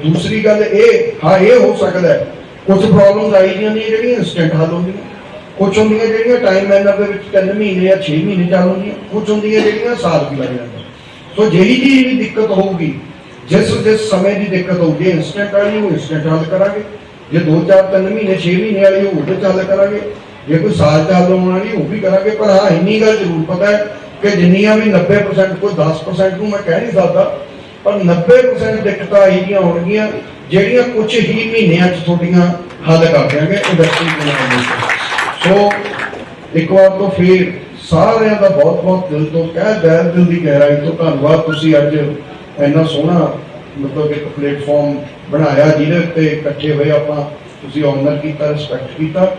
ਦੂਸਰੀ ਗੱਲ ਇਹ ਹਾਂ, ਇਹ ਹੋ ਸਕਦਾ ਹੈ। ਕੁਝ ਪ੍ਰੋਬਲਮਸ ਆਈ ਨੇ ਜਿਹੜੀਆਂ ਇਨਸਟੈਂਟ ਹੱਲ ਹੁੰਦੀਆਂ। ਕੁਝ ਹੁੰਦੀਆਂ ਜਿਹੜੀਆਂ ਟਾਈਮ ਮੈਨਰ ਦੇ ਵਿੱਚ 3 ਮਹੀਨੇ ਜਾਂ 6 ਮਹੀਨੇ ਚੱਲ ਕੁਝ ਹੁੰਦੀਆਂ ਜਿਹੜੀਆਂ ਸਾਲ ਵੀ ਲੱਗ ਜਾਂਦੇ। ਸੋ ਜਿਹੜੀ ਜੀ ਵੀ ਦਿੱਕਤ ਹੋਊਗੀ, ਜਿਸ ਜਿਸ ਸਮੇਂ ਦੀ ਦਿੱਕਤ ਹੋਊਗੀ ਇਨਸਟੈਂਟ ਵਾਲੀ ਉਹ ਇਨਸਟੈਂਟ ਹੱਲ ਕਰਾਂਗੇ। ਜੇ 2 4 3 ਮਹੀਨੇ 6 ਮਹੀਨੇ ਵਾਲੀ ਉਹ ਉਹਦੇ 'ਚ ਕਰਾਂਗੇ। ਜੇ ਕੋਈ ਸਾਲ ਚ ਹੋਣ ਵਾਲੀ, ਉਹ ਵੀ ਕਰਾਂਗੇ। ਪਰ ਹਾਂ, ਇੰਨੀ ਗੱਲ ਜ਼ਰੂਰ ਪਤਾ ਹੈ ਕਿ ਜਿੰਨੀਆਂ ਵੀ 90% ਕੋਈ 10% ਨੂੰ ਮੈਂ ਕਹਿ ਨਹੀਂ ਸਕਦਾ, ਪਰ 90% ਦਿੱਕਤਾਂ ਆਈਆਂ ਹੋਣਗੀਆਂ, ਜਿਹੜੀਆਂ ਕੁਝ ਹੀ ਮਹੀਨਿਆਂ 'ਚ ਤੁਹਾਡੀਆਂ ਹੱਲ ਕਰ ਦਿਆਂਗੇ ਇੰਡਸਟਰੀ ਦੇ ਨਾਲ ਸੋ, ਇੱਕ ਵਾਰ ਤੋਂ ਫਿਰ ਸਾਰਿਆਂ ਦਾ ਬਹੁਤ ਬਹੁਤ ਦਿਲ ਤੋਂ ਕਹਿ ਦਿਲ ਦਿਲ ਦੀ ਗਹਿਰਾਈ ਤੋਂ ਧੰਨਵਾਦ। ਤੁਸੀਂ ਅੱਜ ਇੰਨਾ ਸੋਹਣਾ ਮਤਲਬ ਇੱਕ ਪਲੇਟਫਾਰਮ ਬਣਾਇਆ ਜਿਹਦੇ ਉੱਤੇ ਇਕੱਠੇ ਹੋਏ ਆਪਾਂ, ਤੁਸੀਂ ਆਨਰ ਕੀਤਾ ਰਿਸਪੈਕਟ ਕੀਤਾ।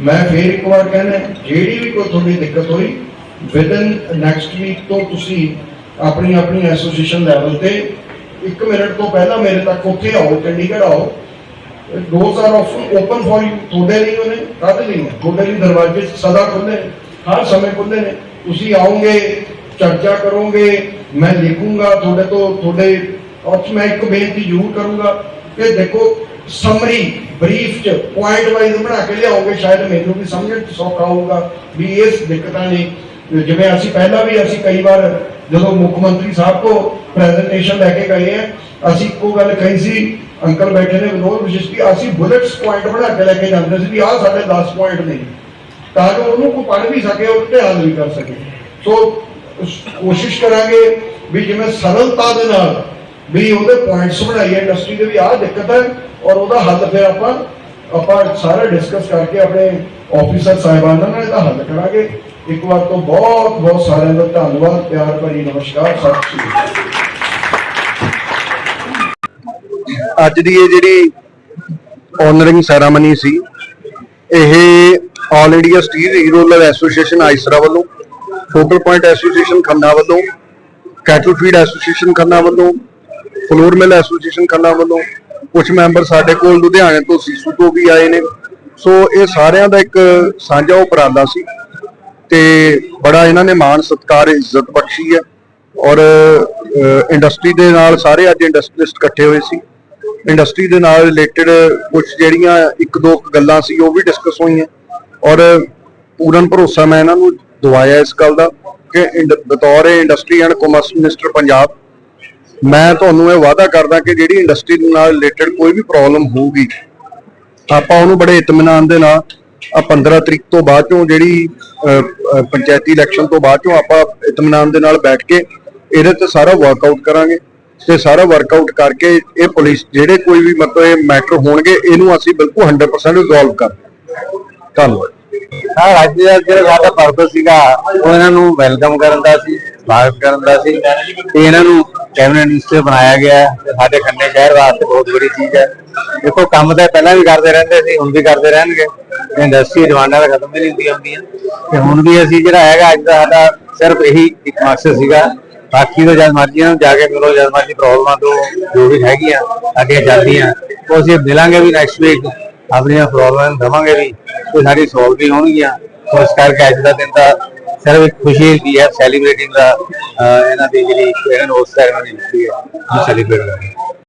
ਮੈਂ ਫੇਰ ਇੱਕ ਵਾਰ ਕਹਿੰਦਾ, ਜਿਹੜੀ ਵੀ ਕੋਈ ਤੁਹਾਡੀ ਦਿੱਕਤ ਹੋਈ ਵਿਦਨ ਨੈਕਸਟ ਵੀਕ ਤੋਂ ਤੁਸੀਂ ਆਪਣੀ ਆਪਣੀ ਐਸੋਸੀਏਸ਼ਨ ਲੈਵਲ ਤੇ ਇੱਕ ਮਿੰਟ ਤੋਂ ਪਹਿਲਾਂ ਮੇਰੇ ਤੱਕ ਉੱਥੇ ਆਓ, ਚੰਡੀਗੜ੍ਹ ਆਓ। Doors are open for you ਤੁਹਾਡੇ ਲਈ ਉਹਨੇ, ਕਾਹਦੇ ਲਈ ਤੁਹਾਡੇ ਲਈ ਦਰਵਾਜ਼ੇ ਸਦਾ ਖੁੱਲੇ ਨੇ, ਹਰ ਸਮੇਂ ਖੁੱਲੇ ਨੇ। ਤੁਸੀਂ ਆਓਗੇ, ਚਰਚਾ ਕਰੋਗੇ, ਮੈਂ ਲਿਖੂੰਗਾ, ਤੁਹਾਡੇ ਤੋਂ ਤੁਹਾਡੇ ਔਰ ਮੈਂ ਇੱਕ ਬੇਨਤੀ ਜ਼ਰੂਰ ਕਰੂੰਗਾ ਕਿ ਦੇਖੋ ਸਮਰੀ ਬਰੀਫ ਚ ਪੁਆਇੰਟ ਵਾਈਜ਼ ਬਣਾ ਕੇ ਲਿਆਓਗੇ, ਸ਼ਾਇਦ ਮੈਨੂੰ ਵੀ ਸਮਝਣ ਚ ਸੌਖਾ ਹੋਊਗਾ ਵੀ ਇਸ ਦਿੱਕਤਾਂ ਨੇ। ਜਿਵੇਂ ਅਸੀਂ ਪਹਿਲਾਂ ਵੀ, ਅਸੀਂ ਕਈ ਵਾਰ ਜਦੋਂ ਮੁੱਖ ਮੰਤਰੀ ਸਾਹਿਬ ਕੋ ਪ੍ਰੈਜ਼ੈਂਟੇਸ਼ਨ ਲੈ ਕੇ ਗਏ ਆ, ਅਸੀਂ ਇੱਕੋ ਗੱਲ ਕਹੀ ਸੀ ਅੰਕਲ ਬੈਠੇ ਨੇ ਵਿਨੋਦ ਵਿਸ਼ੇਸ਼ ਅਸੀਂ ਬੁਲੇਟਸ ਪੁਆਇੰਟ ਬਣਾ ਕੇ ਲੈ ਕੇ ਜਾਂਦੇ ਸੀ ਵੀ ਆਹ ਸਾਡੇ 10 ਪੁਆਇੰਟ ਨੇ। ਤਾਂ ਕਿ ਉਹਨੂੰ ਕੋਈ ਪੜ੍ਹ ਵੀ ਸਕੇ ਉਹ ਤੇ ਵੀ ਕਰ ਸਕੇ। ਸੋ ਕੋਸ਼ਿਸ਼ ਕਰਾਂਗੇ ਵੀ ਜਿਵੇਂ ਸਰਲਤਾ ਦੇ ਨਾਲ ਵੀ ਉਹਦੇ ਪੁਆਇੰਟਸ ਬਣਾਈਏ ਇੰਡਸਟਰੀ ਦੇ ਵੀ ਆਹ ਦਿੱਕਤ ਹੈ ਔਰ ਉਹਦਾ ਹੱਲ ਫਿਰ ਆਪਾਂ ਆਪਾਂ ਸਾਰਾ ਡਿਸਕਸ ਕਰਕੇ ਆਪਣੇ ਆਫੀਸਰ ਸਾਹਿਬਾਨਾਂ ਨਾਲ ਇਹਦਾ ਹੱਲ ਕਰਾਂਗੇ। ਇੱਕ ਵਾਰ ਤੋਂ ਬਹੁਤ ਬਹੁਤ ਸਾਰਿਆਂ ਦਾ ਧੰਨਵਾਦ, ਪਿਆਰ ਭਰੀ ਨਮਸਕਾਰ, ਸਤਿ ਸ਼੍ਰੀ ਅਕਾਲ। ਅੱਜ ਦੀ ਇਹ ਜਿਹੜੀ ਆਨਰਿੰਗ ਸੈਰਾਮਨੀ ਸੀ, ਇਹ all India steel reroller association AISRA ਵੱਲੋਂ ਫੋਕਲ ਪੁਆਇੰਟ ਐਸੋਸੀਏਸ਼ਨ ਖੰਨਾ ਵੱਲੋਂ ਕੈਟਲ ਫੀਡ ਐਸੋਸੀਏਸ਼ਨ ਖੰਨਾ ਵੱਲੋਂ ਫਲੋਰ ਮਿਲ ਐਸੋਸੀਏਸ਼ਨ ਖੰਨਾ ਵੱਲੋਂ ਕੁਝ ਮੈਂਬਰ ਸਾਡੇ ਕੋਲ ਲੁਧਿਆਣੇ ਤੋਂ ਸੀਸੂ ਤੋਂ ਵੀ ਆਏ ਨੇ। ਸੋ ਇਹ ਸਾਰਿਆਂ ਦਾ ਇੱਕ ਸਾਂਝਾ ਉਪਰਾਲਾ ਸੀ ਤੇ ਬੜਾ ਇਹਨਾਂ ਨੇ ਮਾਣ, ਸਤਿਕਾਰ, ਇੱਜ਼ਤ ਬਖਸ਼ੀ ਹੈ। ਔਰ ਇੰਡਸਟਰੀ ਦੇ ਨਾਲ ਸਾਰੇ ਅੱਜ ਇੰਡਸਟਰੀਲਿਸਟ ਇਕੱਠੇ ਹੋਏ ਸੀ। ਇੰਡਸਟਰੀ ਦੇ ਨਾਲ ਰਿਲੇਟਡ ਕੁਝ ਜਿਹੜੀਆਂ ਇੱਕ ਦੋ ਗੱਲਾਂ ਸੀ, ਉਹ ਵੀ ਡਿਸਕਸ ਹੋਈਆਂ। ਔਰ ਪੂਰਨ ਭਰੋਸਾ ਮੈਂ ਇਹਨਾਂ ਨੂੰ ਦਵਾਇਆ ਇਸ ਗੱਲ ਦਾ ਕਿ ਇੰਡ- ਬਤੌਰ industry and commerce minister Punjab, ਮੈਂ ਤੁਹਾਨੂੰ ਇਹ ਵਾਅਦਾ ਕਰਦਾ ਕਿ ਜਿਹੜੀ ਇੰਡਸਟਰੀ ਨਾਲ ਰਿਲੇਟਡ ਕੋਈ ਵੀ ਪ੍ਰੋਬਲਮ ਹੋਊਗੀ, ਆਪਾਂ ਉਹਨੂੰ ਬੜੇ ਇਤਮਾਨਾਨ ਦੇ ਨਾਲ ਆ 15 ਤਰੀਕ ਤੋਂ ਬਾਅਦ ਚੋਂ ਜਿਹੜੀ ਪੰਚਾਇਤੀ ਇਲੈਕਸ਼ਨ ਤੋਂ ਬਾਅਦ ਚੋਂ ਆਪਾਂ ਇਤਮਾਨਾਨ ਦੇ ਨਾਲ ਬੈਠ ਕੇ ਇਹਦੇ ਤੇ ਸਾਰਾ ਵਰਕਆਊਟ ਕਰਾਂਗੇ। ਤੇ ਸਾਰਾ ਵਰਕਆਊਟ ਕਰਕੇ ਇਹ ਪੁਲਿਸ ਜਿਹੜੇ ਕੋਈ ਵੀ ਮਤਲਬ ਇਹ ਮੈਟਰ ਹੋਣਗੇ, ਇਹਨੂੰ ਅਸੀਂ ਬਿਲਕੁਲ 100% ਰਿਜ਼ੋਲਵ ਕਰ ਧੰਨਵਾਦ। ਹਾਂ ਅੱਜ ਦਾ ਜਿਹੜਾ ਸਾਡਾ ਪਰਪਸ ਸੀਗਾ, ਉਹ ਇਹਨਾਂ ਨੂੰ ਵੈਲਕਮ ਕਰਨ ਦਾ ਸੀ, ਸਵਾਗਤ ਕਰਨ ਦਾ ਸੀ। ਤੇ ਇਹਨਾਂ ਨੂੰ ਕੈਬਨਿਟ ਮਿਨਿਸਟਰ ਬਣਾਇਆ ਗਿਆ ਤੇ ਸਾਡੇ ਖੰਨੇ ਸ਼ਹਿਰ ਵਾਸਤੇ ਬਹੁਤ ਬੜੀ ਚੀਜ਼ ਹੈ। ਦੇਖੋ, ਕੰਮ ਤਾਂ ਪਹਿਲਾਂ ਵੀ ਕਰਦੇ ਰਹਿੰਦੇ ਸੀ, ਹੁਣ ਵੀ ਕਰਦੇ ਰਹਿਣਗੇ। ਇੰਡਸਟਰੀ ਡਿਮਾਂਡਾਂ ਤਾਂ ਖਤਮ ਹੀ ਨਹੀਂ ਹੁੰਦੀਆਂ ਹੁੰਦੀਆਂ। ਤੇ ਹੁਣ ਵੀ ਅਸੀਂ ਜਿਹੜਾ ਹੈਗਾ, ਅੱਜ ਦਾ ਸਾਡਾ ਸਿਰਫ ਇਹੀ ਇੱਕ ਮਕਸਦ ਸੀਗਾ ਬਾਕੀ ਤਾਂ ਜਦ ਮਰਜ਼ੀ ਨੂੰ ਜਾ ਕੇ ਮਿਲੋ, ਜਦ ਮਰਜ਼ੀ ਪ੍ਰੋਬਲਮਾਂ ਤੋਂ ਜੋ ਵੀ ਹੈਗੀਆਂ, ਸਾਡੀਆਂ ਚੱਲਦੀਆਂ ਉਹ ਅਸੀਂ ਮਿਲਾਂਗੇ ਵੀ ਨੈਕਸਟ ਵੀਕ ਆਪਣੀਆਂ ਪ੍ਰੋਬਲਮ ਦਵਾਂਗੇ ਵੀ ਤੇ ਸਾਡੀ ਸੋਲਵ ਵੀ ਹੋਣਗੀਆਂ ਸੋ ਕਰਕੇ ਅੱਜ ਦਾ ਦਿਨ ਤਾਂ ਸਿਰਫ ਇੱਕ ਖੁਸ਼ੀ ਦੀ ਹੈ ਸੈਲੀਬ੍ਰੇਟਿੰਗ ਦਾ ਇਹਨਾਂ ਦੀ ਜਿਹੜੀ ਇਹਨਾਂ ਨੂੰ ਉਸ ਸੈਰੇਮਨੀ ਦਿੱਤੀ ਹੈ ਸੈਲੀਬ੍ਰੇਟ ਕਰਾਂਗੇ